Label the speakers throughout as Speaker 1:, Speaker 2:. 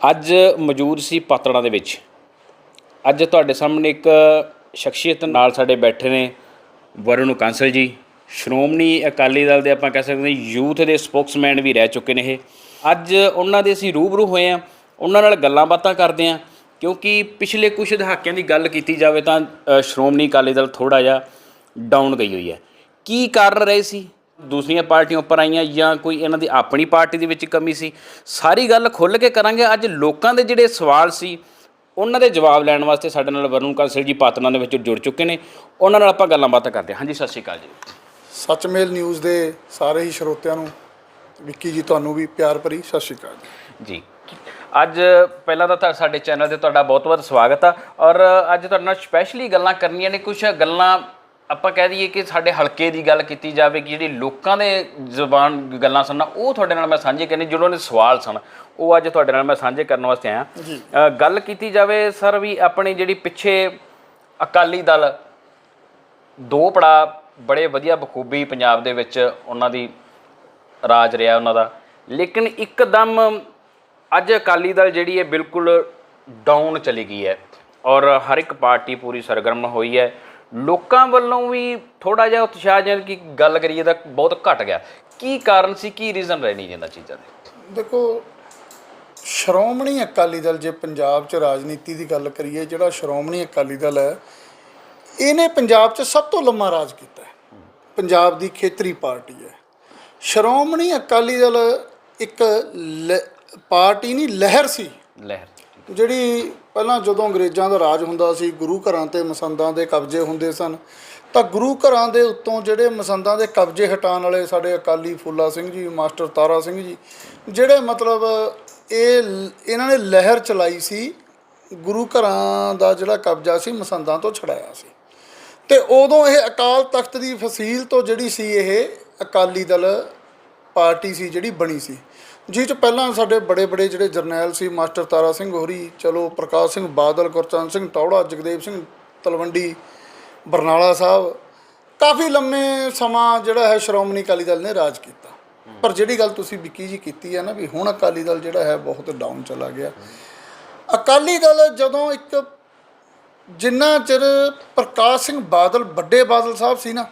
Speaker 1: ਅੱਜ ਮੌਜੂਦ ਸੀ ਪਾਤੜਾਂ ਦੇ ਵਿੱਚ। ਅੱਜ ਤੁਹਾਡੇ ਸਾਹਮਣੇ ਇੱਕ ਸ਼ਖਸੀਅਤ ਨਾਲ ਸਾਡੇ ਬੈਠੇ ਨੇ ਵਰੁਣ ਕਾਂਸਲ ਜੀ। ਸ਼੍ਰੋਮਣੀ ਅਕਾਲੀ ਦਲ ਦੇ ਆਪਾਂ ਕਹਿ ਸਕਦੇ ਹਾਂ ਯੂਥ ਦੇ ਸਪੋਕਸਮੈਨ ਵੀ ਰਹਿ ਚੁੱਕੇ ਨੇ ਇਹ। ਅੱਜ ਉਹਨਾਂ ਦੇ ਅਸੀਂ ਰੂਬਰੂ ਹੋਏ ਆ ਉਹਨਾਂ ਨਾਲ ਗੱਲਾਂ ਬਾਤਾਂ ਕਰਦੇ ਆ ਕਿਉਂਕਿ ਪਿਛਲੇ ਕੁਝ ਦਹਾਕਿਆਂ ਦੀ ਗੱਲ ਕੀਤੀ ਜਾਵੇ ਤਾਂ ਸ਼੍ਰੋਮਣੀ ਅਕਾਲੀ ਦਲ ਥੋੜਾ ਜਿਹਾ ਡਾਊਨ ਗਈ ਹੋਈ ਹੈ। ਕੀ ਕਾਰਨ ਰਹੇ ਸੀ? ਦੂਸਰੀਆਂ ਪਾਰਟੀਆਂ ਉੱਪਰ ਆਈਆਂ ਜਾਂ ਕੋਈ ਇਹਨਾਂ ਦੀ ਆਪਣੀ ਪਾਰਟੀ ਦੇ ਵਿੱਚ ਕਮੀ ਸੀ ਸਾਰੀ ਗੱਲ ਖੁੱਲ੍ਹ ਕੇ ਕਰਾਂਗੇ। ਅੱਜ ਲੋਕਾਂ ਦੇ ਜਿਹੜੇ ਸਵਾਲ ਸੀ ਉਹਨਾਂ ਦੇ ਜਵਾਬ ਲੈਣ ਵਾਸਤੇ ਸਾਡੇ ਨਾਲ ਵਰੁਣ ਕਾਂਸਲ ਜੀ ਪਾਤਨਾ ਦੇ ਵਿੱਚ ਜੁੜ ਚੁੱਕੇ ਨੇ। ਉਹਨਾਂ ਨਾਲ ਆਪਾਂ ਗੱਲਾਂ ਬਾਤਾਂ ਕਰਦੇ ਹਾਂ। ਹਾਂਜੀ ਸਤਿ ਸ਼੍ਰੀ ਅਕਾਲ ਜੀ।
Speaker 2: ਸੱਚਮੇਲ ਨਿਊਜ਼ ਦੇ ਸਾਰੇ ਹੀ ਸਰੋਤਿਆਂ ਨੂੰ ਵਿੱਕੀ ਜੀ ਤੁਹਾਨੂੰ ਵੀ ਪਿਆਰ ਭਰੀ ਸਤਿ ਸ਼੍ਰੀ ਅਕਾਲ ਜੀ।
Speaker 1: ਜੀ। ਅੱਜ ਪਹਿਲਾਂ ਤਾਂ ਸਾਡੇ ਚੈਨਲ ਤੇ ਤੁਹਾਡਾ ਬਹੁਤ-ਬਹੁਤ ਸਵਾਗਤ ਆ। ਔਰ ਅੱਜ ਤੁਹਾਡੇ ਨਾਲ ਸਪੈਸ਼ਲੀ ਗੱਲਾਂ ਕਰਨੀਆਂ ਨੇ। ਕੁਝ ਗੱਲਾਂ ਆਪਾਂ ਕਹਿ ਦਈਏ ਕਿ ਸਾਡੇ ਹਲਕੇ ਦੀ ਗੱਲ ਕੀਤੀ ਜਾਵੇ ਕਿ ਜਿਹੜੀ ਲੋਕਾਂ ਦੇ ਜ਼ੁਬਾਨ ਗੱਲਾਂ ਸੁਣਨਾ ਉਹ ਤੁਹਾਡੇ ਨਾਲ ਮੈਂ ਸਾਂਝੇ ਕਰਨੀ ਜਿਹਨਾਂ ਦੇ ਸਵਾਲ ਸਨ ਉਹ ਅੱਜ ਤੁਹਾਡੇ ਨਾਲ ਮੈਂ ਸਾਂਝੇ ਕਰਨ ਵਾਸਤੇ ਆਇਆ। ਗੱਲ ਕੀਤੀ ਜਾਵੇ ਸਰ ਵੀ ਆਪਣੀ ਜਿਹੜੀ ਪਿੱਛੇ ਅਕਾਲੀ ਦਲ ਦੋ ਪੜਾ ਬੜੇ ਵਧੀਆ ਬਖੂਬੀ ਪੰਜਾਬ ਦੇ ਵਿੱਚ ਉਹਨਾਂ ਦੀ ਰਾਜ ਰਿਹਾ ਉਹਨਾਂ ਦਾ। ਲੇਕਿਨ ਇੱਕਦਮ ਅੱਜ ਅਕਾਲੀ ਦਲ ਜਿਹੜੀ ਹੈ ਬਿਲਕੁਲ ਡਾਊਨ ਚਲੀ ਗਈ ਹੈ ਔਰ ਹਰ ਇੱਕ ਪਾਰਟੀ ਪੂਰੀ ਸਰਗਰਮ ਹੋਈ ਹੈ। ਲੋਕਾਂ ਵੱਲੋਂ ਵੀ ਥੋੜਾ ਜਿਹਾ ਉਤਸ਼ਾਹ ਜਨ ਕੀ ਗੱਲ ਕਰੀਏ ਤਾਂ ਬਹੁਤ ਘਟ ਗਿਆ। ਕੀ ਕਾਰਨ ਸੀ ਕੀ ਰੀਜ਼ਨ ਰਹੇ ਨਹੀਂ ਜਾਂਦਾ ਚੀਜ਼ਾਂ ਦੇ?
Speaker 2: ਦੇਖੋ ਸ਼੍ਰੋਮਣੀ ਅਕਾਲੀ ਦਲ ਜੇ ਪੰਜਾਬ 'ਚ ਰਾਜਨੀਤੀ ਦੀ ਗੱਲ ਕਰੀਏ ਜਿਹੜਾ ਸ਼੍ਰੋਮਣੀ ਅਕਾਲੀ ਦਲ ਹੈ ਇਹਨੇ ਪੰਜਾਬ 'ਚ ਸਭ ਤੋਂ ਲੰਮਾ ਰਾਜ ਕੀਤਾ ਹੈ। ਪੰਜਾਬ ਦੀ ਖੇਤਰੀ ਪਾਰਟੀ ਹੈ। ਸ਼੍ਰੋਮਣੀ ਅਕਾਲੀ ਦਲ ਇੱਕ ਪਾਰਟੀ ਨਹੀਂ ਲਹਿਰ ਸੀ।
Speaker 1: ਲਹਿਰ।
Speaker 2: ਜਿਹੜੀ ਪਹਿਲਾਂ ਜਦੋਂ ਅੰਗਰੇਜ਼ਾਂ ਦਾ ਰਾਜ ਹੁੰਦਾ ਸੀ, ਗੁਰੂ ਘਰਾਂ ਤੇ ਮਸੰਦਾਂ ਦੇ ਕਬਜ਼ੇ ਹੁੰਦੇ ਸਨ, ਤਾਂ ਗੁਰੂ ਘਰਾਂ ਦੇ ਉੱਤੋਂ ਜਿਹੜੇ ਮਸੰਦਾਂ ਦੇ ਕਬਜ਼ੇ ਹਟਾਉਣ ਵਾਲੇ ਸਾਡੇ ਅਕਾਲੀ ਫੂਲਾ ਸਿੰਘ ਜੀ, ਮਾਸਟਰ ਤਾਰਾ ਸਿੰਘ ਜੀ, ਜਿਹੜੇ ਮਤਲਬ ਇਹ ਇਹਨਾਂ ਨੇ ਲਹਿਰ ਚਲਾਈ ਸੀ, ਗੁਰੂ ਘਰਾਂ ਦਾ ਜਿਹੜਾ ਕਬਜ਼ਾ ਸੀ, ਮਸੰਦਾਂ ਤੋਂ ਛਡਾਇਆ ਸੀ। ਤੇ ਉਦੋਂ ਇਹ ਅਕਾਲ ਤਖਤ ਦੀ ਫਸੀਲ ਤੋਂ ਜਿਹੜੀ ਸੀ, ਇਹ ਅਕਾਲੀ ਦਲ ਪਾਰਟੀ ਸੀ, ਜਿਹੜੀ ਬਣੀ ਸੀ। ਜਿਹ ਚ ਪਹਿਲਾਂ ਸਾਡੇ ਬੜੇ ਬੜੇ ਜਿਹੜੇ ਜਰਨੈਲ ਸੀ, ਮਾਸਟਰ ਤਾਰਾ ਸਿੰਘ ਹੋਰੀ, ਚਲੋ ਪ੍ਰਕਾਸ਼ ਸਿੰਘ ਬਾਦਲ, ਗੁਰਚਰਨ ਸਿੰਘ ਟੌੜਾ, ਜਗਦੇਵ ਸਿੰਘ ਤਲਵੰਡੀ, ਬਰਨਾਲਾ ਸਾਹਿਬ, ਕਾਫੀ ਲੰਮੇ ਸਮਾਂ ਜਿਹੜਾ ਹੈ ਸ਼੍ਰੋਮਣੀ ਅਕਾਲੀ ਦਲ ਨੇ ਰਾਜ ਕੀਤਾ। ਪਰ ਜਿਹੜੀ ਗੱਲ ਤੁਸੀਂ ਵਿੱਕੀ ਜੀ ਕੀਤੀ ਹੈ ਨਾ ਵੀ ਹੁਣ ਅਕਾਲੀ ਦਲ ਜਿਹੜਾ ਹੈ ਬਹੁਤ ਡਾਊਨ ਚਲਾ ਗਿਆ। ਅਕਾਲੀ ਦਲ ਜਦੋਂ ਇੱਕ ਜਿੰਨਾ ਚਿਰ ਪ੍ਰਕਾਸ਼ ਸਿੰਘ ਬਾਦਲ, ਵੱਡੇ ਬਾਦਲ ਸਾਹਿਬ ਸੀ ਨਾ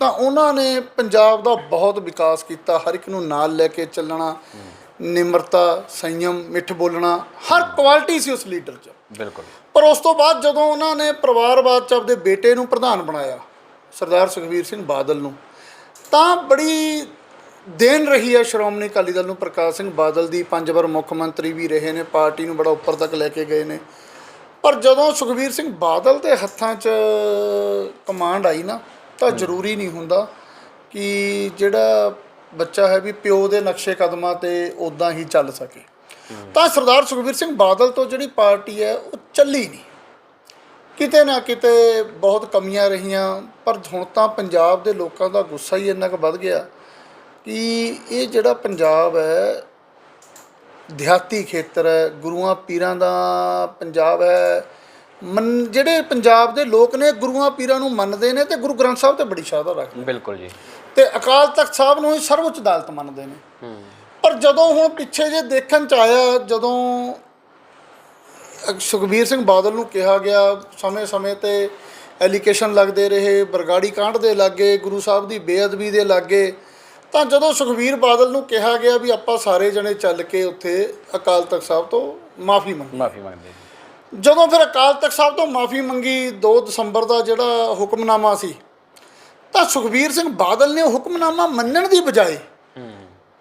Speaker 2: ਤਾਂ ਉਹਨਾਂ ਨੇ ਪੰਜਾਬ ਦਾ ਬਹੁਤ ਵਿਕਾਸ ਕੀਤਾ ਹਰ ਇੱਕ ਨੂੰ ਨਾਲ ਲੈ ਕੇ ਚੱਲਣਾ ਨਿਮਰਤਾ ਸੰਯਮ ਮਿੱਠ ਬੋਲਣਾ ਹਰ ਕੁਆਲਿਟੀ ਸੀ ਉਸ ਲੀਡਰ 'ਚ।
Speaker 1: ਬਿਲਕੁਲ।
Speaker 2: ਪਰ ਉਸ ਤੋਂ ਬਾਅਦ ਜਦੋਂ ਉਹਨਾਂ ਨੇ ਪਰਿਵਾਰਵਾਦ ਚ ਆਪਦੇ ਬੇਟੇ ਨੂੰ ਪ੍ਰਧਾਨ ਬਣਾਇਆ ਸਰਦਾਰ ਸੁਖਬੀਰ ਸਿੰਘ ਬਾਦਲ ਨੂੰ ਤਾਂ ਬੜੀ ਦੇਣ ਰਹੀ ਹੈ ਸ਼੍ਰੋਮਣੀ ਅਕਾਲੀ ਦਲ ਨੂੰ ਪ੍ਰਕਾਸ਼ ਸਿੰਘ ਬਾਦਲ ਦੀ। ਪੰਜ ਵਾਰ ਮੁੱਖ ਮੰਤਰੀ ਵੀ ਰਹੇ ਨੇ ਪਾਰਟੀ ਨੂੰ ਬੜਾ ਉੱਪਰ ਤੱਕ ਲੈ ਕੇ ਗਏ ਨੇ। ਪਰ ਜਦੋਂ ਸੁਖਬੀਰ ਸਿੰਘ ਬਾਦਲ ਦੇ ਹੱਥਾਂ 'ਚ ਕਮਾਂਡ ਆਈ ਨਾ ਤਾਂ ਜ਼ਰੂਰੀ ਨਹੀਂ ਹੁੰਦਾ ਕਿ ਜਿਹੜਾ ਬੱਚਾ ਹੈ ਵੀ ਪਿਓ ਦੇ ਨਕਸ਼ੇ ਕਦਮਾਂ ਤੇ ਉਦਾਂ ਹੀ ਚੱਲ ਸਕੇ। ਤਾਂ ਸਰਦਾਰ ਸੁਖਬੀਰ ਸਿੰਘ ਬਾਦਲ ਤੋਂ ਜਿਹੜੀ ਪਾਰਟੀ ਹੈ, ਉਹ ਚੱਲੀ ਨਹੀਂ। ਕਿਤੇ ਨਾ ਕਿਤੇ ਬਹੁਤ ਕਮੀਆਂ ਰਹੀਆਂ, ਪਰ ਹੁਣ ਤਾਂ ਪੰਜਾਬ ਦੇ ਲੋਕਾਂ ਦਾ ਗੁੱਸਾ ਹੀ ਇੰਨਾ ਕੁ ਵੱਧ ਗਿਆ ਕਿ ਇਹ ਜਿਹੜਾ ਪੰਜਾਬ ਹੈ, ਦਿਹਾਤੀ ਖੇਤਰ ਹੈ, ਗੁਰੂਆਂ ਪੀਰਾਂ ਦਾ ਪੰਜਾਬ ਹੈ ਮੰਨ ਜਿਹੜੇ ਪੰਜਾਬ ਦੇ ਲੋਕ ਨੇ ਗੁਰੂਆਂ ਪੀਰਾਂ ਨੂੰ ਮੰਨਦੇ ਨੇ ਤੇ ਗੁਰੂ ਗ੍ਰੰਥ ਸਾਹਿਬ ਤੇ ਬੜੀ ਸ਼ਰਧਾ ਰੱਖਦੇ
Speaker 1: ਬਿਲਕੁਲ ਜੀ।
Speaker 2: ਤੇ ਅਕਾਲ ਤਖਤ ਸਾਹਿਬ ਨੂੰ ਹੀ ਸਰਵਉੱਚ ਅਦਾਲਤ ਮੰਨਦੇ ਨੇ। ਪਰ ਜਦੋਂ ਹੁਣ ਪਿੱਛੇ ਜੇ ਦੇਖਣ ਚ ਆਇਆ ਜਦੋਂ ਸੁਖਬੀਰ ਸਿੰਘ ਬਾਦਲ ਨੂੰ ਕਿਹਾ ਗਿਆ ਸਮੇਂ-ਸਮੇਂ ਤੇ ਐਲੀਗੇਸ਼ਨ ਲੱਗਦੇ ਰਹੇ ਬਰਗਾੜੀ ਕਾਂਡ ਦੇ ਲਾਗੇ ਗੁਰੂ ਸਾਹਿਬ ਦੀ ਬੇਅਦਬੀ ਦੇ ਲਾਗੇ ਤਾਂ ਜਦੋਂ ਸੁਖਬੀਰ ਬਾਦਲ ਨੂੰ ਕਿਹਾ ਗਿਆ ਵੀ ਆਪਾਂ ਸਾਰੇ ਜਣੇ ਚੱਲ ਕੇ ਉੱਥੇ ਅਕਾਲ ਤਖਤ ਸਾਹਿਬ ਤੋਂ ਮਾਫੀ ਮੰਗੀ
Speaker 1: ਮਾਫੀ ਮੰਗਦੇ
Speaker 2: ਜਦੋਂ ਫਿਰ ਅਕਾਲ ਤਖਤ ਸਾਹਿਬ ਤੋਂ ਮਾਫੀ ਮੰਗੀ 2 ਦਸੰਬਰ ਦਾ ਜਿਹੜਾ ਹੁਕਮਨਾਮਾ ਸੀ, ਤਾਂ ਸੁਖਬੀਰ ਸਿੰਘ ਬਾਦਲ ਨੇ ਉਹ ਹੁਕਮਨਾਮਾ ਮੰਨਣ ਦੀ ਬਜਾਏ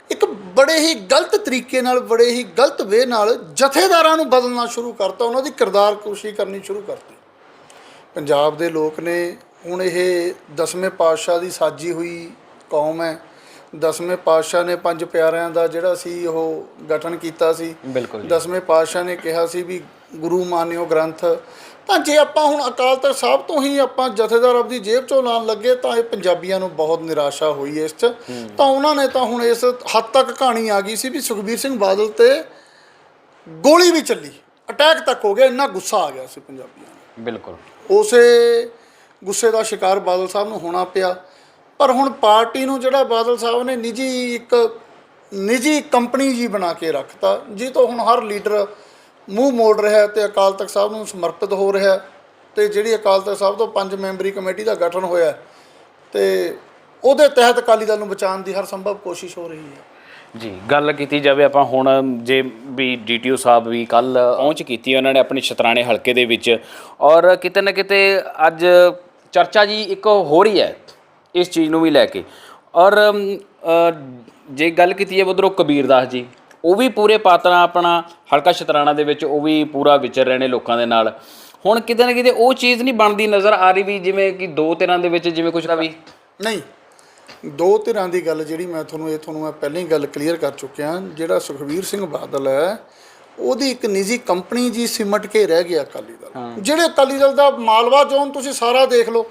Speaker 2: ਇੱਕ ਬੜੇ ਹੀ ਗਲਤ ਤਰੀਕੇ ਨਾਲ, ਬੜੇ ਹੀ ਗਲਤ ਵੇ ਨਾਲ ਜਥੇਦਾਰਾਂ ਨੂੰ ਬਦਲਣਾ ਸ਼ੁਰੂ ਕਰਤਾ, ਉਹਨਾਂ ਦੀ ਕਿਰਦਾਰ ਕੁਸ਼ੀ ਕਰਨੀ ਸ਼ੁਰੂ ਕਰਤੀ। ਪੰਜਾਬ ਦੇ ਲੋਕ ਨੇ, ਹੁਣ ਇਹ ਦਸਵੇਂ ਪਾਤਸ਼ਾਹ ਦੀ ਸਾਜੀ ਹੋਈ ਕੌਮ ਹੈ ਦਸਵੇਂ ਪਾਤਸ਼ਾਹ ਨੇ ਪੰਜ ਪਿਆਰਿਆਂ ਦਾ ਜਿਹੜਾ ਸੀ ਉਹ ਗਠਨ ਕੀਤਾ ਸੀ।
Speaker 1: ਬਿਲਕੁਲ
Speaker 2: ਦਸਵੇਂ ਪਾਤਸ਼ਾਹ ਨੇ ਕਿਹਾ ਸੀ ਵੀ ਗੁਰੂ ਮਾਨਿਓ ਗ੍ਰੰਥ। ਤਾਂ ਜੇ ਆਪਾਂ ਹੁਣ ਅਕਾਲ ਤਖਤ ਸਾਹਿਬ ਤੋਂ ਹੀ ਆਪਾਂ ਜਥੇਦਾਰ ਆਪਦੀ ਜੇਬ ਚੋਂ ਲਾਉਣ ਲੱਗੇ ਤਾਂ ਇਹ ਪੰਜਾਬੀਆਂ ਨੂੰ ਬਹੁਤ ਨਿਰਾਸ਼ਾ ਹੋਈ ਇਸ 'ਚ। ਤਾਂ ਉਹਨਾਂ ਨੇ ਤਾਂ ਹੁਣ ਇਸ ਹੱਦ ਤੱਕ ਕਹਾਣੀ ਆ ਗਈ ਸੀ ਵੀ ਸੁਖਬੀਰ ਸਿੰਘ ਬਾਦਲ ਤੇ ਗੋਲੀ ਵੀ ਚੱਲੀ। ਅਟੈਕ ਤੱਕ ਹੋ ਗਿਆ ਇੰਨਾ ਗੁੱਸਾ ਆ ਗਿਆ ਸੀ ਪੰਜਾਬੀਆਂ ਨੂੰ।
Speaker 1: ਬਿਲਕੁਲ।
Speaker 2: ਉਸੇ ਗੁੱਸੇ ਦਾ ਸ਼ਿਕਾਰ ਬਾਦਲ ਸਾਹਿਬ ਨੂੰ ਹੋਣਾ ਪਿਆ। ਪਰ ਹੁਣ ਪਾਰਟੀ ਨੂੰ ਜਿਹੜਾ ਬਾਦਲ ਸਾਹਿਬ ਨੇ ਨਿੱਜੀ ਇੱਕ ਨਿੱਜੀ ਕੰਪਨੀ ਜੀ ਬਣਾ ਕੇ ਰੱਖਤਾ ਜੀ ਤੋਂ ਹੁਣ ਹਰ ਲੀਡਰ ਮੂੰਹ ਮੋੜ ਰਿਹਾ ਹੈ ਤੇ ਅਕਾਲ ਤਖਤ ਸਾਹਿਬ ਨੂੰ ਸਮਰਪਿਤ ਹੋ ਰਿਹਾ ਹੈ ਤੇ ਜਿਹੜੀ ਅਕਾਲ ਤਖਤ ਸਾਹਿਬ ਤੋਂ ਪੰਜ ਮੈਂਬਰੀ ਕਮੇਟੀ ਦਾ ਗਠਨ ਹੋਇਆ ਹੈ, ਤੇ ਉਹਦੇ ਤਹਿਤ ਅਕਾਲੀ ਦਲ ਨੂੰ ਬਚਾਉਣ ਦੀ ਹਰ ਸੰਭਵ ਕੋਸ਼ਿਸ਼ ਹੋ ਰਹੀ ਹੈ।
Speaker 1: ਜੀ ਗੱਲ ਕੀਤੀ ਜਾਵੇ ਆਪਾਂ ਹੁਣ ਜੇ ਵੀ ਡੀਟੀਓ ਸਾਹਿਬ ਵੀ ਕੱਲ ਪਹੁੰਚ ਕੀਤੀ ਉਹਨਾਂ ਨੇ ਆਪਣੇ ਸ਼ਤਰਾਣੇ ਹਲਕੇ ਦੇ ਵਿੱਚ ਔਰ ਕਿਤੇ ਨਾ ਕਿਤੇ ਅੱਜ ਚਰਚਾ ਜੀ ਇੱਕ ਹੋ ਰਹੀ ਹੈ। ਇਸ ਚੀਜ਼ ਨੂੰ ਵੀ ਲੈ ਕੇ। ਔਰ ਜੇ ਗੱਲ ਕੀਤੀ ਹੈ ਉਧਰੋਂ ਕਬੀਰਦਾਸ ਜੀ, ਉਹ ਵੀ ਪੂਰੇ ਪਾਤਰਾ ਆਪਣਾ ਹਲਕਾ ਸ਼ਤਰਾਣਾ ਦੇ ਵਿੱਚ ਉਹ ਵੀ ਪੂਰਾ ਵਿਚਰ ਰਹੇ ਨੇ ਲੋਕਾਂ ਦੇ ਨਾਲ। ਹੁਣ ਕਿਤੇ ਨਾ ਕਿਤੇ ਉਹ ਚੀਜ਼ ਨਹੀਂ ਬਣਦੀ ਨਜ਼ਰ ਆ ਰਹੀ ਵੀ ਜਿਵੇਂ ਕਿ ਦੋ ਤਿੰਨਾਂ ਦੇ ਵਿੱਚ ਜਿਵੇਂ ਕੁਝ ਦਾ ਵੀ।
Speaker 2: ਨਹੀਂ, ਦੋ ਧਿਰਾਂ ਦੀ ਗੱਲ ਜਿਹੜੀ ਮੈਂ ਤੁਹਾਨੂੰ, ਇਹ ਤੁਹਾਨੂੰ ਮੈਂ ਪਹਿਲਾਂ ਹੀ ਗੱਲ ਕਲੀਅਰ ਕਰ ਚੁੱਕਿਆ, ਜਿਹੜਾ ਸੁਖਵੀਰ ਸਿੰਘ ਬਾਦਲ ਹੈ, ਉਹਦੀ ਇੱਕ ਨਿੱਜੀ ਕੰਪਨੀ ਜੀ ਸਿਮਟ ਕੇ ਰਹਿ ਗਿਆ ਅਕਾਲੀ ਜਿਹੜੇ ਅਕਾਲੀ ਦਲ ਦਾ ਮਾਲਵਾ ਜ਼ੋਨ ਤੁਸੀਂ ਸਾਰਾ ਦੇਖ ਲਓ।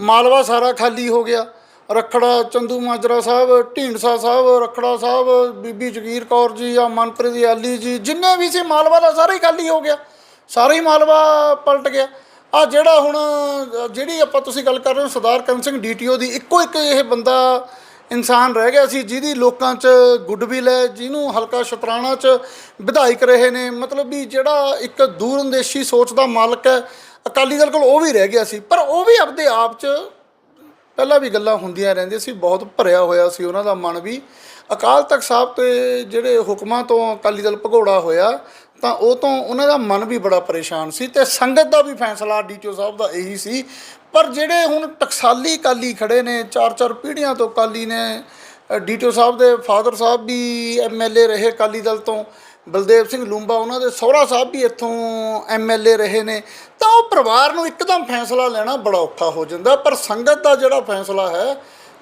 Speaker 2: ਮਾਲਵਾ ਸਾਰਾ ਖਾਲੀ ਹੋ ਗਿਆ। ਰਖੜਾ ਚੰਦੂ ਮਾਜਰਾ ਸਾਹਿਬ ਢੀਂਡਸਾ ਸਾਹਿਬ ਰਖੜਾ ਸਾਹਿਬ ਬੀਬੀ ਜਗੀਰ ਕੌਰ ਜੀ ਆ ਮਨਪ੍ਰੀਤ ਆਲੀ ਜੀ ਜਿੰਨੇ ਵੀ ਸੀ ਮਾਲਵਾ ਦਾ ਸਾਰਾ ਹੀ ਖਾਲੀ ਹੋ ਗਿਆ। ਸਾਰਾ ਹੀ ਮਾਲਵਾ ਪਲਟ ਗਿਆ। ਆ ਜਿਹੜਾ ਹੁਣ ਜਿਹੜੀ ਆਪਾਂ ਤੁਸੀਂ ਗੱਲ ਕਰ ਰਹੇ ਹੋ ਸਰਦਾਰ ਕਰਨ ਸਿੰਘ ਡੀਟੀਓ ਦੀ ਇੱਕੋ ਇੱਕ ਇਹ ਬੰਦਾ ਇਨਸਾਨ ਰਹਿ ਗਿਆ ਸੀ, ਜਿਹਦੀ ਲੋਕਾਂ 'ਚ ਗੁੱਡਵਿਲ ਹੈ ਜਿਹਨੂੰ ਹਲਕਾ ਸ਼ਤਰਾਣਾ 'ਚ ਵਿਧਾਇਕ ਰਹੇ ਨੇ। ਮਤਲਬ ਵੀ ਜਿਹੜਾ ਇੱਕ ਦੂਰਅੰਦੇਸ਼ੀ ਸੋਚ ਦਾ ਮਾਲਕ ਹੈ, ਅਕਾਲੀ ਦਲ ਕੋਲ ਉਹ ਵੀ ਰਹਿ ਗਿਆ ਸੀ। ਪਰ ਉਹ ਵੀ ਆਪਦੇ ਆਪ 'ਚ ਪਹਿਲਾਂ ਵੀ ਗੱਲਾਂ ਹੁੰਦੀਆਂ ਰਹਿੰਦੀਆਂ ਸੀ, ਬਹੁਤ ਭਰਿਆ ਹੋਇਆ ਸੀ ਉਹਨਾਂ ਦਾ ਮਨ ਵੀ। ਅਕਾਲ ਤਖਤ ਸਾਹਿਬ ਤੇ ਜਿਹੜੇ ਹੁਕਮਾਂ ਤੋਂ ਅਕਾਲੀ ਦਲ ਭਗੌੜਾ ਹੋਇਆ ਤਾਂ ਉਹ ਤੋਂ ਉਹਨਾਂ ਦਾ ਮਨ ਵੀ ਬੜਾ ਪਰੇਸ਼ਾਨ ਸੀ ਤੇ ਸੰਗਤ ਦਾ ਵੀ ਫੈਸਲਾ ਡੀਟੀਓ ਸਾਹਿਬ ਦਾ ਇਹੀ ਸੀ। ਪਰ ਜਿਹੜੇ ਹੁਣ ਟਕਸਾਲੀ ਕਾਲੀ ਖੜੇ ਨੇ, ਚਾਰ ਚਾਰ ਪੀੜ੍ਹੀਆਂ ਤੋਂ ਕਾਲੀ ਨੇ ਡੀਟੀਓ ਸਾਹਿਬ ਦੇ ਫਾਦਰ ਸਾਹਿਬ ਵੀ ਐਮਐਲਏ ਰਹੇ ਅਕਾਲੀ ਦਲ ਤੋਂ, ਬਲਦੇਵ ਸਿੰਘ ਲੂੰਬਾ ਉਹਨਾਂ ਦੇ ਸਹੁਰਾ ਸਾਹਿਬ ਵੀ ਇੱਥੋਂ ਐਮਐਲਏ ਰਹੇ ਨੇ, ਤਾਂ ਉਹ ਪਰਿਵਾਰ ਨੂੰ ਇੱਕਦਮ ਫੈਸਲਾ ਲੈਣਾ ਬੜਾ ਔਖਾ ਹੋ ਜਾਂਦਾ। ਪਰ ਸੰਗਤ ਦਾ ਜਿਹੜਾ ਫੈਸਲਾ ਹੈ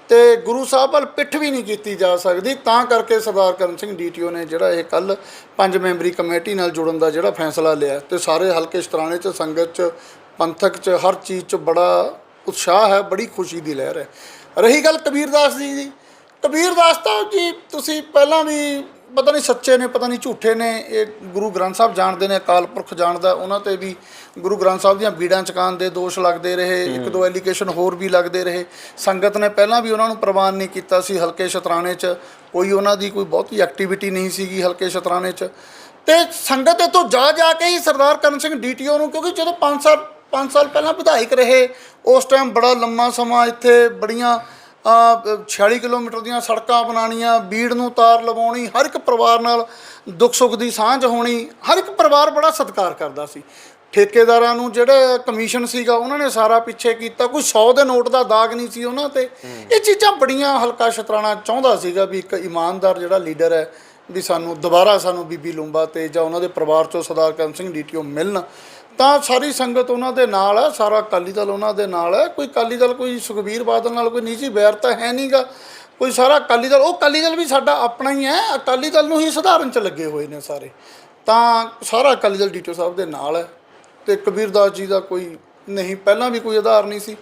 Speaker 2: ਤੇ ਗੁਰੂ ਸਾਹਿਬ ਵੱਲ ਪਿੱਠ ਵੀ ਨਹੀਂ ਕੀਤੀ ਜਾ ਸਕਦੀ। ਤਾਂ ਕਰਕੇ ਸਰਦਾਰ ਕਰਨ ਸਿੰਘ ਡੀਟੀਓ ਨੇ ਜਿਹੜਾ ਇਹ ਕੱਲ ਪੰਜ ਮੈਂਬਰੀ ਕਮੇਟੀ ਨਾਲ ਜੁੜਨ ਦਾ ਜਿਹੜਾ ਫੈਸਲਾ ਲਿਆ ਤੇ ਸਾਰੇ ਹਲਕੇ ਸ਼ਤਰਾਣੇ 'ਚ, ਸੰਗਤ 'ਚ, ਪੰਥਕ 'ਚ, ਹਰ ਚੀਜ਼ 'ਚ ਬੜਾ ਉਤਸ਼ਾਹ ਹੈ, ਬੜੀ ਖੁਸ਼ੀ ਦੀ ਲਹਿਰ ਹੈ। ਰਹੀ ਗੱਲ ਕਬੀਰਦਾਸ ਜੀ ਦੀ। ਕਬੀਰਦਾਸ ਤਾਂ ਜੀ, ਤੁਸੀਂ ਪਹਿਲਾਂ ਵੀ ਪਤਾ ਨਹੀਂ ਸੱਚੇ ਨੇ ਪਤਾ ਨਹੀਂ ਝੂਠੇ ਨੇ ਇਹ ਗੁਰੂ ਗ੍ਰੰਥ ਸਾਹਿਬ ਜਾਣਦੇ ਨੇ ਅਕਾਲ ਪੁਰਖ ਜਾਣਦਾ ਉਹਨਾਂ ਤੇ ਵੀ ਗੁਰੂ ਗ੍ਰੰਥ ਸਾਹਿਬ ਦੀਆਂ ਬੀੜਾਂ ਚਕਾਉਣ ਦੇ ਦੋਸ਼ ਲੱਗਦੇ ਰਹੇ ਇੱਕ ਦੋ ਐਲੀਗੇਸ਼ਨ ਹੋਰ ਵੀ ਲੱਗਦੇ ਰਹੇ। ਸੰਗਤ ਨੇ ਪਹਿਲਾਂ ਵੀ ਉਹਨਾਂ ਨੂੰ ਪ੍ਰਵਾਨ ਨਹੀਂ ਕੀਤਾ ਸੀ ਹਲਕੇ ਸ਼ਤਰਾਣੇ 'ਚ ਕੋਈ ਉਹਨਾਂ ਦੀ ਕੋਈ ਬਹੁਤੀ ਐਕਟੀਵਿਟੀ ਨਹੀਂ ਸੀਗੀ ਹਲਕੇ ਸ਼ਤਰਾਣੇ 'ਚ। ਤੇ ਸੰਗਤ ਇੱਥੋਂ ਜਾ ਜਾ ਕੇ ਹੀ ਸਰਦਾਰ ਕਰਨ ਸਿੰਘ ਡੀਟੀਓ ਨੂੰ ਕਿਉਂਕਿ ਜਦੋਂ 5 ਸਾਲ 5 ਸਾਲ ਪਹਿਲਾਂ ਵਿਧਾਇਕ ਰਹੇ ਉਸ ਟਾਈਮ ਬੜਾ ਲੰਮਾ ਸਮਾਂ ਇੱਥੇ ਬੜੀਆਂ 46 ਕਿਲੋਮੀਟਰ ਦੀਆਂ ਸੜਕਾਂ ਬਣਾਉਣੀਆਂ ਬੀੜ ਨੂੰ ਤਾਰ ਲਵਾਉਣੀ ਹਰ ਇੱਕ ਪਰਿਵਾਰ ਨਾਲ ਦੁੱਖ ਸੁੱਖ ਦੀ ਸਾਂਝ ਹੋਣੀ ਹਰ ਇੱਕ ਪਰਿਵਾਰ ਬੜਾ ਸਤਿਕਾਰ ਕਰਦਾ ਸੀ। ਠੇਕੇਦਾਰਾਂ ਨੂੰ ਜਿਹੜਾ ਕਮਿਸ਼ਨ ਸੀਗਾ ਉਹਨਾਂ ਨੇ ਸਾਰਾ ਪਿੱਛੇ ਕੀਤਾ। ਕੋਈ 100 ਦੇ ਨੋਟ ਦਾ ਦਾਗ ਨਹੀਂ ਸੀ ਉਹਨਾਂ ਤੇ। ਇਹ ਚੀਜ਼ਾਂ ਬੜੀਆਂ ਹਲਕਾ ਸ਼ਤਰਾਣਾ ਚਾਹੁੰਦਾ ਸੀਗਾ ਵੀ ਇੱਕ ਇਮਾਨਦਾਰ ਜਿਹੜਾ ਲੀਡਰ ਹੈ ਵੀ ਸਾਨੂੰ ਦੁਬਾਰਾ ਸਾਨੂੰ ਬੀਬੀ ਲੂੰਬਾ ਤੇ ਜਾਂ ਉਹਨਾਂ ਦੇ ਪਰਿਵਾਰ ਚੋਂ ਸਰਦਾਰ ਕਰਨ ਸਿੰਘ ਡੀਟੀਓ ਮਿਲਣ। ਤਾਂ ਸਾਰੀ ਸੰਗਤ ਉਹਨਾਂ ਦੇ ਨਾਲ ਹੈ ਸਾਰਾ ਅਕਾਲੀ ਦਲ ਉਹਨਾਂ ਦੇ ਨਾਲ ਹੈ ਕੋਈ ਅਕਾਲੀ ਦਲ, ਕੋਈ ਸੁਖਬੀਰ ਬਾਦਲ ਨਾਲ ਕੋਈ ਨਿੱਜੀ ਵੈਰ ਤਾਂ ਹੈ ਨਹੀਂਗਾ ਕੋਈ ਸਾਰਾ ਅਕਾਲੀ ਦਲ, ਉਹ ਅਕਾਲੀ ਦਲ ਵੀ ਸਾਡਾ ਆਪਣਾ ਹੀ ਹੈ। ਅਕਾਲੀ ਦਲ ਨੂੰ ਹੀ ਸੁਧਾਰਨ ਚ ਲੱਗੇ ਹੋਏ ਨੇ ਸਾਰੇ। ਤਾਂ ਸਾਰਾ ਅਕਾਲੀ ਦਲ ਡੀਟੋ ਸਾਹਿਬ ਦੇ ਨਾਲ ਹੈ। ਤੇ ਕਬੀਰਦਾਸ ਜੀ ਦਾ ਕੋਈ ਨਹੀਂ, ਪਹਿਲਾਂ ਵੀ ਕੋਈ ਆਧਾਰ ਨਹੀਂ ਸੀ,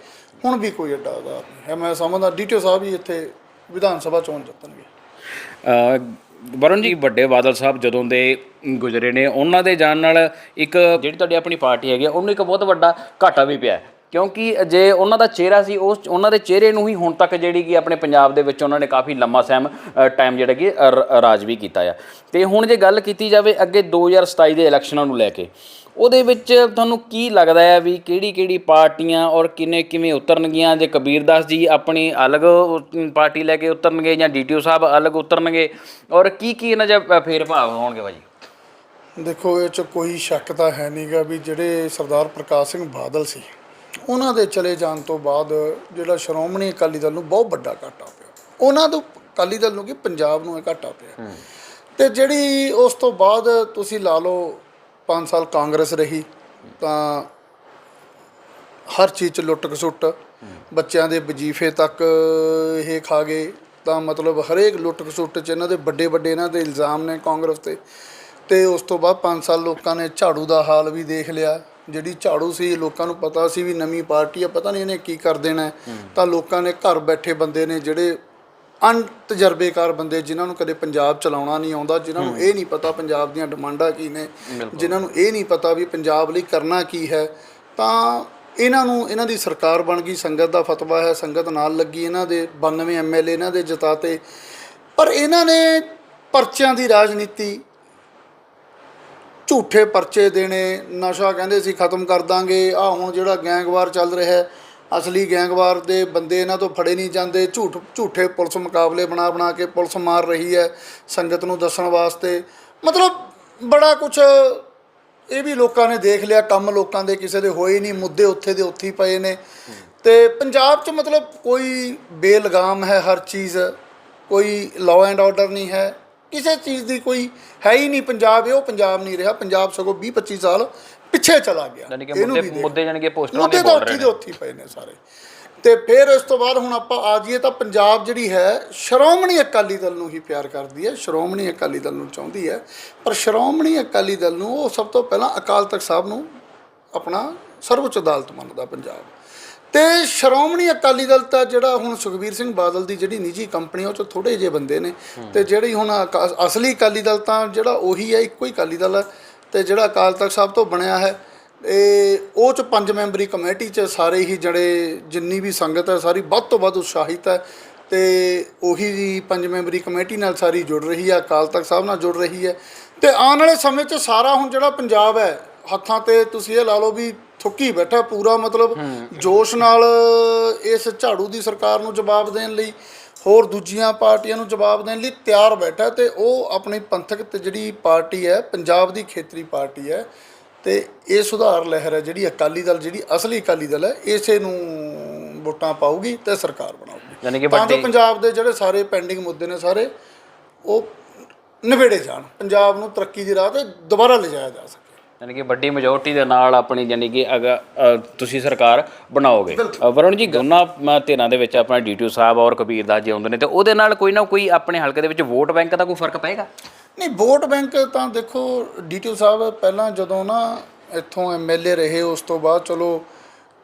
Speaker 2: ਹੁਣ ਵੀ ਕੋਈ ਐਡਾ ਆਧਾਰ ਨਹੀਂ ਹੈ। ਮੈਂ ਸਮਝਦਾ ਡੀਟੋ ਸਾਹਿਬ ਹੀ ਇੱਥੇ ਵਿਧਾਨ ਸਭਾ ਚੋਣ ਜਿੱਤਣਗੇ।
Speaker 1: ਵਰੁਣ ਜੀ ਵੱਡੇ ਬਾਦਲ ਸਾਹਿਬ ਜਦੋਂ ਦੇ ਗੁਜ਼ਰੇ ਨੇ ਉਹਨਾਂ ਦੇ ਜਾਣ ਨਾਲ ਇੱਕ ਜਿਹੜੀ ਤੁਹਾਡੀ ਆਪਣੀ ਪਾਰਟੀ ਹੈਗੀ ਆ, ਉਹਨੂੰ ਇੱਕ ਬਹੁਤ ਵੱਡਾ ਘਾਟਾ ਵੀ ਪਿਆ ਹੈ। ਕਿਉਂਕਿ ਜੇ ਉਹਨਾਂ ਦਾ ਚਿਹਰਾ ਸੀ, ਉਸ ਉਹਨਾਂ ਦੇ ਚਿਹਰੇ ਨੂੰ ਹੀ ਹੁਣ ਤੱਕ ਜਿਹੜੀ ਕਿ ਆਪਣੇ ਪੰਜਾਬ ਦੇ ਵਿੱਚ ਉਹਨਾਂ ਨੇ ਕਾਫੀ ਲੰਮਾ ਸੈਮ ਟਾਈਮ ਜਿਹੜਾ ਕਿ ਰ- ਰਾਜ ਵੀ ਕੀਤਾ ਆ। ਤੇ ਹੁਣ ਜੇ ਗੱਲ ਕੀਤੀ ਜਾਵੇ ਅੱਗੇ 2027 ਦੇ ਇਲੈਕਸ਼ਨਾਂ ਨੂੰ ਲੈ ਕੇ, ਉਹਦੇ ਵਿੱਚ ਤੁਹਾਨੂੰ ਕੀ ਲੱਗਦਾ ਹੈ ਵੀ ਕਿਹੜੀ ਕਿਹੜੀ ਪਾਰਟੀਆਂ ਔਰ ਕਿੰਨੇ, ਕਿਵੇਂ ਉਤਰਨਗੀਆਂ? ਜੇ ਕਬੀਰਦਾਸ ਜੀ ਆਪਣੀ ਅਲੱਗ ਪਾਰਟੀ ਲੈ ਕੇ ਉਤਰਨਗੇ ਜਾਂ ਡੀਟੀਓ ਸਾਹਿਬ ਅਲੱਗ ਉਤਰਨਗੇ? ਔਰ ਕੀ ਕੀ ਇਹਨਾਂ 'ਚ ਫੇਰ ਭਾਵ ਹੋਣਗੇ ਭਾਜੀ
Speaker 2: ਦੇਖੋ, ਇਹ ਚ ਕੋਈ ਸ਼ੱਕ ਤਾਂ ਹੈ ਨਹੀਂਗਾ ਵੀ ਜਿਹੜੇ ਸਰਦਾਰ ਪ੍ਰਕਾਸ਼ ਸਿੰਘ ਬਾਦਲ ਸੀ ਉਹਨਾਂ ਦੇ ਚਲੇ ਜਾਣ ਤੋਂ ਬਾਅਦ ਜਿਹੜਾ ਸ਼੍ਰੋਮਣੀ ਅਕਾਲੀ ਦਲ ਨੂੰ ਬਹੁਤ ਵੱਡਾ ਘਾਟਾ ਪਿਆ। ਉਹਨਾਂ ਨੂੰ ਅਕਾਲੀ ਦਲ ਨੂੰ ਕਿ? ਪੰਜਾਬ ਨੂੰ ਇਹ ਘਾਟਾ ਪਿਆ। ਤੇ ਜਿਹੜੀ ਉਸ ਤੋਂ ਬਾਅਦ ਤੁਸੀਂ ਲਾ ਲਓ 5 ਸਾਲ ਕਾਂਗਰਸ ਰਹੀ ਤਾਂ ਹਰ ਚੀਜ਼ ਚ ਲੁੱਟ ਖਸੁੱਟ ਬੱਚਿਆਂ ਦੇ ਵਜੀਫੇ ਤੱਕ ਇਹ ਖਾ ਗਏ। ਤਾਂ ਮਤਲਬ ਹਰੇਕ ਲੁੱਟ ਖਸੁੱਟ ਚ ਇਹਨਾਂ ਦੇ ਵੱਡੇ ਵੱਡੇ ਇਹਨਾਂ ਦੇ ਇਲਜ਼ਾਮ ਨੇ ਕਾਂਗਰਸ ਤੇ। ਤੇ ਉਸ ਤੋਂ ਬਾਅਦ 5 ਸਾਲ ਲੋਕਾਂ ਨੇ ਝਾੜੂ ਦਾ ਹਾਲ ਵੀ ਦੇਖ ਲਿਆ। ਜਿਹੜੀ ਝਾੜੂ ਸੀ ਲੋਕਾਂ ਨੂੰ ਪਤਾ ਸੀ ਵੀ ਨਵੀਂ ਪਾਰਟੀ ਆ ਪਤਾ ਨਹੀਂ ਇਹਨੇ ਕੀ ਕਰ ਦੇਣਾ। ਤਾਂ ਲੋਕਾਂ ਨੇ ਘਰ ਬੈਠੇ ਬੰਦੇ ਨੇ ਜਿਹੜੇ ਅਣਤਜਰਬੇਕਾਰ ਬੰਦੇ ਜਿਨ੍ਹਾਂ ਨੂੰ ਕਦੇ ਪੰਜਾਬ ਚਲਾਉਣਾ ਨਹੀਂ ਆਉਂਦਾ ਜਿਨ੍ਹਾਂ ਨੂੰ ਇਹ ਨਹੀਂ ਪਤਾ ਪੰਜਾਬ ਦੀਆਂ ਡਿਮਾਂਡਾਂ ਕੀ ਨੇ ਜਿਨ੍ਹਾਂ ਨੂੰ ਇਹ ਨਹੀਂ ਪਤਾ ਵੀ ਪੰਜਾਬ ਲਈ ਕਰਨਾ ਕੀ ਹੈ। ਤਾਂ ਇਹਨਾਂ ਨੂੰ ਇਹਨਾਂ ਦੀ ਸਰਕਾਰ ਬਣ ਗਈ ਸੰਗਤ ਦਾ ਫਤਵਾ ਹੈ ਸੰਗਤ ਨਾਲ ਲੱਗੀ ਇਹਨਾਂ ਦੇ 92 ਐਮਐਲਏ ਇਹਨਾਂ ਦੇ ਜਿਤਾਤੇ ਪਰ ਇਹਨਾਂ ਨੇ ਪਰਚਿਆਂ ਦੀ ਰਾਜਨੀਤੀ ਝੂਠੇ ਪਰਚੇ ਦੇਣੇ, ਨਸ਼ਾ ਕਹਿੰਦੇ ਸੀ ਖਤਮ ਕਰ ਦਾਂਗੇ ਆ ਹੁਣ ਜਿਹੜਾ ਗੈਂਗਵਾਰ ਚੱਲ ਰਿਹਾ ਅਸਲੀ ਗੈਂਗਵਾਰ ਦੇ ਬੰਦੇ ਇਹਨਾਂ ਤੋਂ ਫੜੇ ਨਹੀਂ ਜਾਂਦੇ, ਝੂਠ, ਝੂਠੇ ਪੁਲਿਸ ਮੁਕਾਬਲੇ ਬਣਾ ਬਣਾ ਕੇ ਪੁਲਿਸ ਮਾਰ ਰਹੀ ਹੈ ਸੰਗਤ ਨੂੰ ਦੱਸਣ ਵਾਸਤੇ। ਮਤਲਬ ਬੜਾ ਕੁਝ ਇਹ ਵੀ ਲੋਕਾਂ ਨੇ ਦੇਖ ਲਿਆ, ਕੰਮ ਲੋਕਾਂ ਦੇ ਕਿਸੇ ਦੇ ਹੋਏ ਨਹੀਂ, ਮੁੱਦੇ ਉੱਥੇ ਦੇ ਉੱਥੇ ਹੀ ਪਏ ਨੇ। ਤੇ ਪੰਜਾਬ 'ਚ ਮਤਲਬ ਕੋਈ ਬੇਲਗਾਮ ਹੈ ਹਰ ਚੀਜ਼, ਕੋਈ ਲਾਅ ਐਂਡ ਆਰਡਰ ਨਹੀਂ ਹੈ। ਕਿਸੇ ਚੀਜ਼ ਦੀ ਕੋਈ ਹੈ ਹੀ ਨਹੀਂ ਪੰਜਾਬ ਇਹ ਉਹ ਪੰਜਾਬ ਨਹੀਂ ਰਿਹਾ ਪੰਜਾਬ ਸਗੋਂ 20 25 ਸਾਲ ਪਿੱਛੇ ਚਲਾ ਗਿਆ।
Speaker 1: ਯਾਨੀ ਕਿ
Speaker 2: ਇਹਨੂੰ
Speaker 1: ਮੁੱਦੇ। ਮੁੱਦੇ ਕਿ ਪੋਸਟਰਾਂ ਦੇ ਬੋਲ ਰਹੇ ਨੇ।
Speaker 2: ਉੱਥੇ ਪਏ ਨੇ ਸਾਰੇ। ਤੇ ਫਿਰ ਇਸ ਤੋਂ ਬਾਅਦ ਹੁਣ ਆਪਾਂ ਆ ਜਾਈਏ ਤਾਂ ਪੰਜਾਬ ਜਿਹੜੀ ਹੈ ਸ਼੍ਰੋਮਣੀ ਅਕਾਲੀ ਦਲ ਨੂੰ ਹੀ ਪਿਆਰ ਕਰਦੀ ਹੈ। ਸ਼੍ਰੋਮਣੀ ਅਕਾਲੀ ਦਲ ਨੂੰ ਚਾਹੁੰਦੀ ਹੈ। ਪਰ ਸ਼੍ਰੋਮਣੀ ਅਕਾਲੀ ਦਲ ਨੂੰ ਉਹ ਸਭ ਤੋਂ ਪਹਿਲਾਂ ਅਕਾਲ ਤਖਤ ਸਾਹਿਬ ਨੂੰ ਆਪਣਾ ਸਰਵਉੱਚ ਅਦਾਲਤ ਮੰਨਦਾ ਪੰਜਾਬ। ਤੇ ਸ਼੍ਰੋਮਣੀ ਅਕਾਲੀ ਦਲ ਤਾਂ ਜਿਹੜਾ ਹੁਣ ਸੁਖਬੀਰ ਸਿੰਘ ਬਾਦਲ ਦੀ ਜਿਹੜੀ ਨਿੱਜੀ ਕੰਪਨੀ ਉਹ ਚ ਥੋੜੇ ਜਿਹੇ ਬੰਦੇ ਨੇ। ਤੇ ਜਿਹੜੀ ਹੁਣ ਅਸਲੀ ਅਕਾਲੀ ਦਲ ਤਾਂ ਜਿਹੜਾ ਉਹੀ ਹੈ ਇੱਕੋ ਹੀ ਅਕਾਲੀ ਦਲ ਹੈ ਤੇ ਜਿਹੜਾ ਅਕਾਲ ਤਖਤ ਸਾਹਿਬ ਤੋਂ ਬਣਿਆ ਹੈ ਇਹ ਉਹ ਚ ਪੰਜ ਮੈਂਬਰੀ ਕਮੇਟੀ ਚ ਸਾਰੇ ਹੀ ਜਿਹੜੇ ਜਿੰਨੀ ਵੀ ਸੰਗਤ ਹੈ ਸਾਰੀ ਵੱਧ ਤੋਂ ਵੱਧ ਉਤਸ਼ਾਹਿਤ ਹੈ। ਤੇ ਉਹੀ ਜੀ ਪੰਜ ਮੈਂਬਰੀ ਕਮੇਟੀ ਨਾਲ ਸਾਰੀ ਜੁੜ ਰਹੀ ਹੈ ਅਕਾਲ ਤਖਤ ਸਾਹਿਬ ਨਾਲ ਜੁੜ ਰਹੀ ਹੈ। ਤੇ ਆਉਣ ਵਾਲੇ ਸਮੇਂ 'ਚ ਸਾਰਾ ਹੁਣ ਜਿਹੜਾ ਪੰਜਾਬ ਹੈ ਹੱਥਾਂ ਤੇ ਤੁਸੀਂ ਇਹ ਲਾ ਲਓ ਵੀ ਥੁੱਕੀ ਬੈਠਾ ਪੂਰਾ ਮਤਲਬ ਜੋਸ਼ ਨਾਲ ਇਸ ਝਾੜੂ ਦੀ ਸਰਕਾਰ ਨੂੰ ਜਵਾਬ ਦੇਣ ਲਈ ਹੋਰ ਦੂਜੀਆਂ ਪਾਰਟੀਆਂ ਨੂੰ ਜਵਾਬ ਦੇਣ ਲਈ ਤਿਆਰ ਬੈਠਾ ਤੇ ਉਹ ਆਪਣੀ ਪੰਥਕ ਤੇ ਜਿਹੜੀ ਪਾਰਟੀ ਹੈ ਪੰਜਾਬ ਦੀ ਖੇਤਰੀ ਪਾਰਟੀ ਹੈ ਤੇ ਇਹ ਸੁਧਾਰ ਲਹਿਰ ਹੈ ਜਿਹੜੀ ਅਕਾਲੀ ਦਲ ਜਿਹੜੀ ਅਸਲੀ ਅਕਾਲੀ ਦਲ ਹੈ ਇਸੇ ਨੂੰ ਵੋਟਾਂ ਪਾਊਗੀ ਤੇ ਸਰਕਾਰ ਬਣਾਊਗੀ।
Speaker 1: ਯਾਨੀ ਕਿ ਵੱਡੀ
Speaker 2: ਪੰਜਾਬ ਦੇ ਜਿਹੜੇ ਸਾਰੇ ਪੈਂਡਿੰਗ ਮੁੱਦੇ ਨੇ ਸਾਰੇ ਉਹ ਨਿਬੇੜੇ ਜਾਣ ਪੰਜਾਬ ਨੂੰ ਤਰੱਕੀ ਦੀ ਰਾਹ ਤੇ ਦੁਬਾਰਾ ਲਿਜਾਇਆ ਜਾ ਸਕੇ।
Speaker 1: ਯਾਨੀ ਕਿ ਵੱਡੀ ਮੈਜੋਰਟੀ ਦੇ ਨਾਲ ਆਪਣੀ ਯਾਨੀ ਕਿ ਅਗ ਤੁਸੀਂ ਸਰਕਾਰ ਬਣਾਓਗੇ। ਵਰੁਣ ਜੀ ਦੋਨਾਂ ਧਿਰਾਂ ਦੇ ਵਿੱਚ ਆਪਣਾ ਡੀਟੀਓ ਸਾਹਿਬ ਔਰ ਕਬੀਰ ਦਾਸ ਜੀ ਆਉਂਦੇ ਨੇ ਤੇ ਉਹਦੇ ਨਾਲ ਕੋਈ ਨਾ ਕੋਈ ਆਪਣੇ ਹਲਕੇ ਦੇ ਵਿੱਚ ਵੋਟ ਬੈਂਕ ਦਾ ਕੋਈ ਫ਼ਰਕ ਪਏਗਾ?
Speaker 2: ਨਹੀਂ ਵੋਟ ਬੈਂਕ ਤਾਂ ਦੇਖੋ ਡੀਟੀਓ ਸਾਹਿਬ ਪਹਿਲਾਂ ਜਦੋਂ ਨਾ ਇੱਥੋਂ ਐਮਐਲਏ ਰਹੇ ਉਸ ਤੋਂ ਬਾਅਦ ਚਲੋ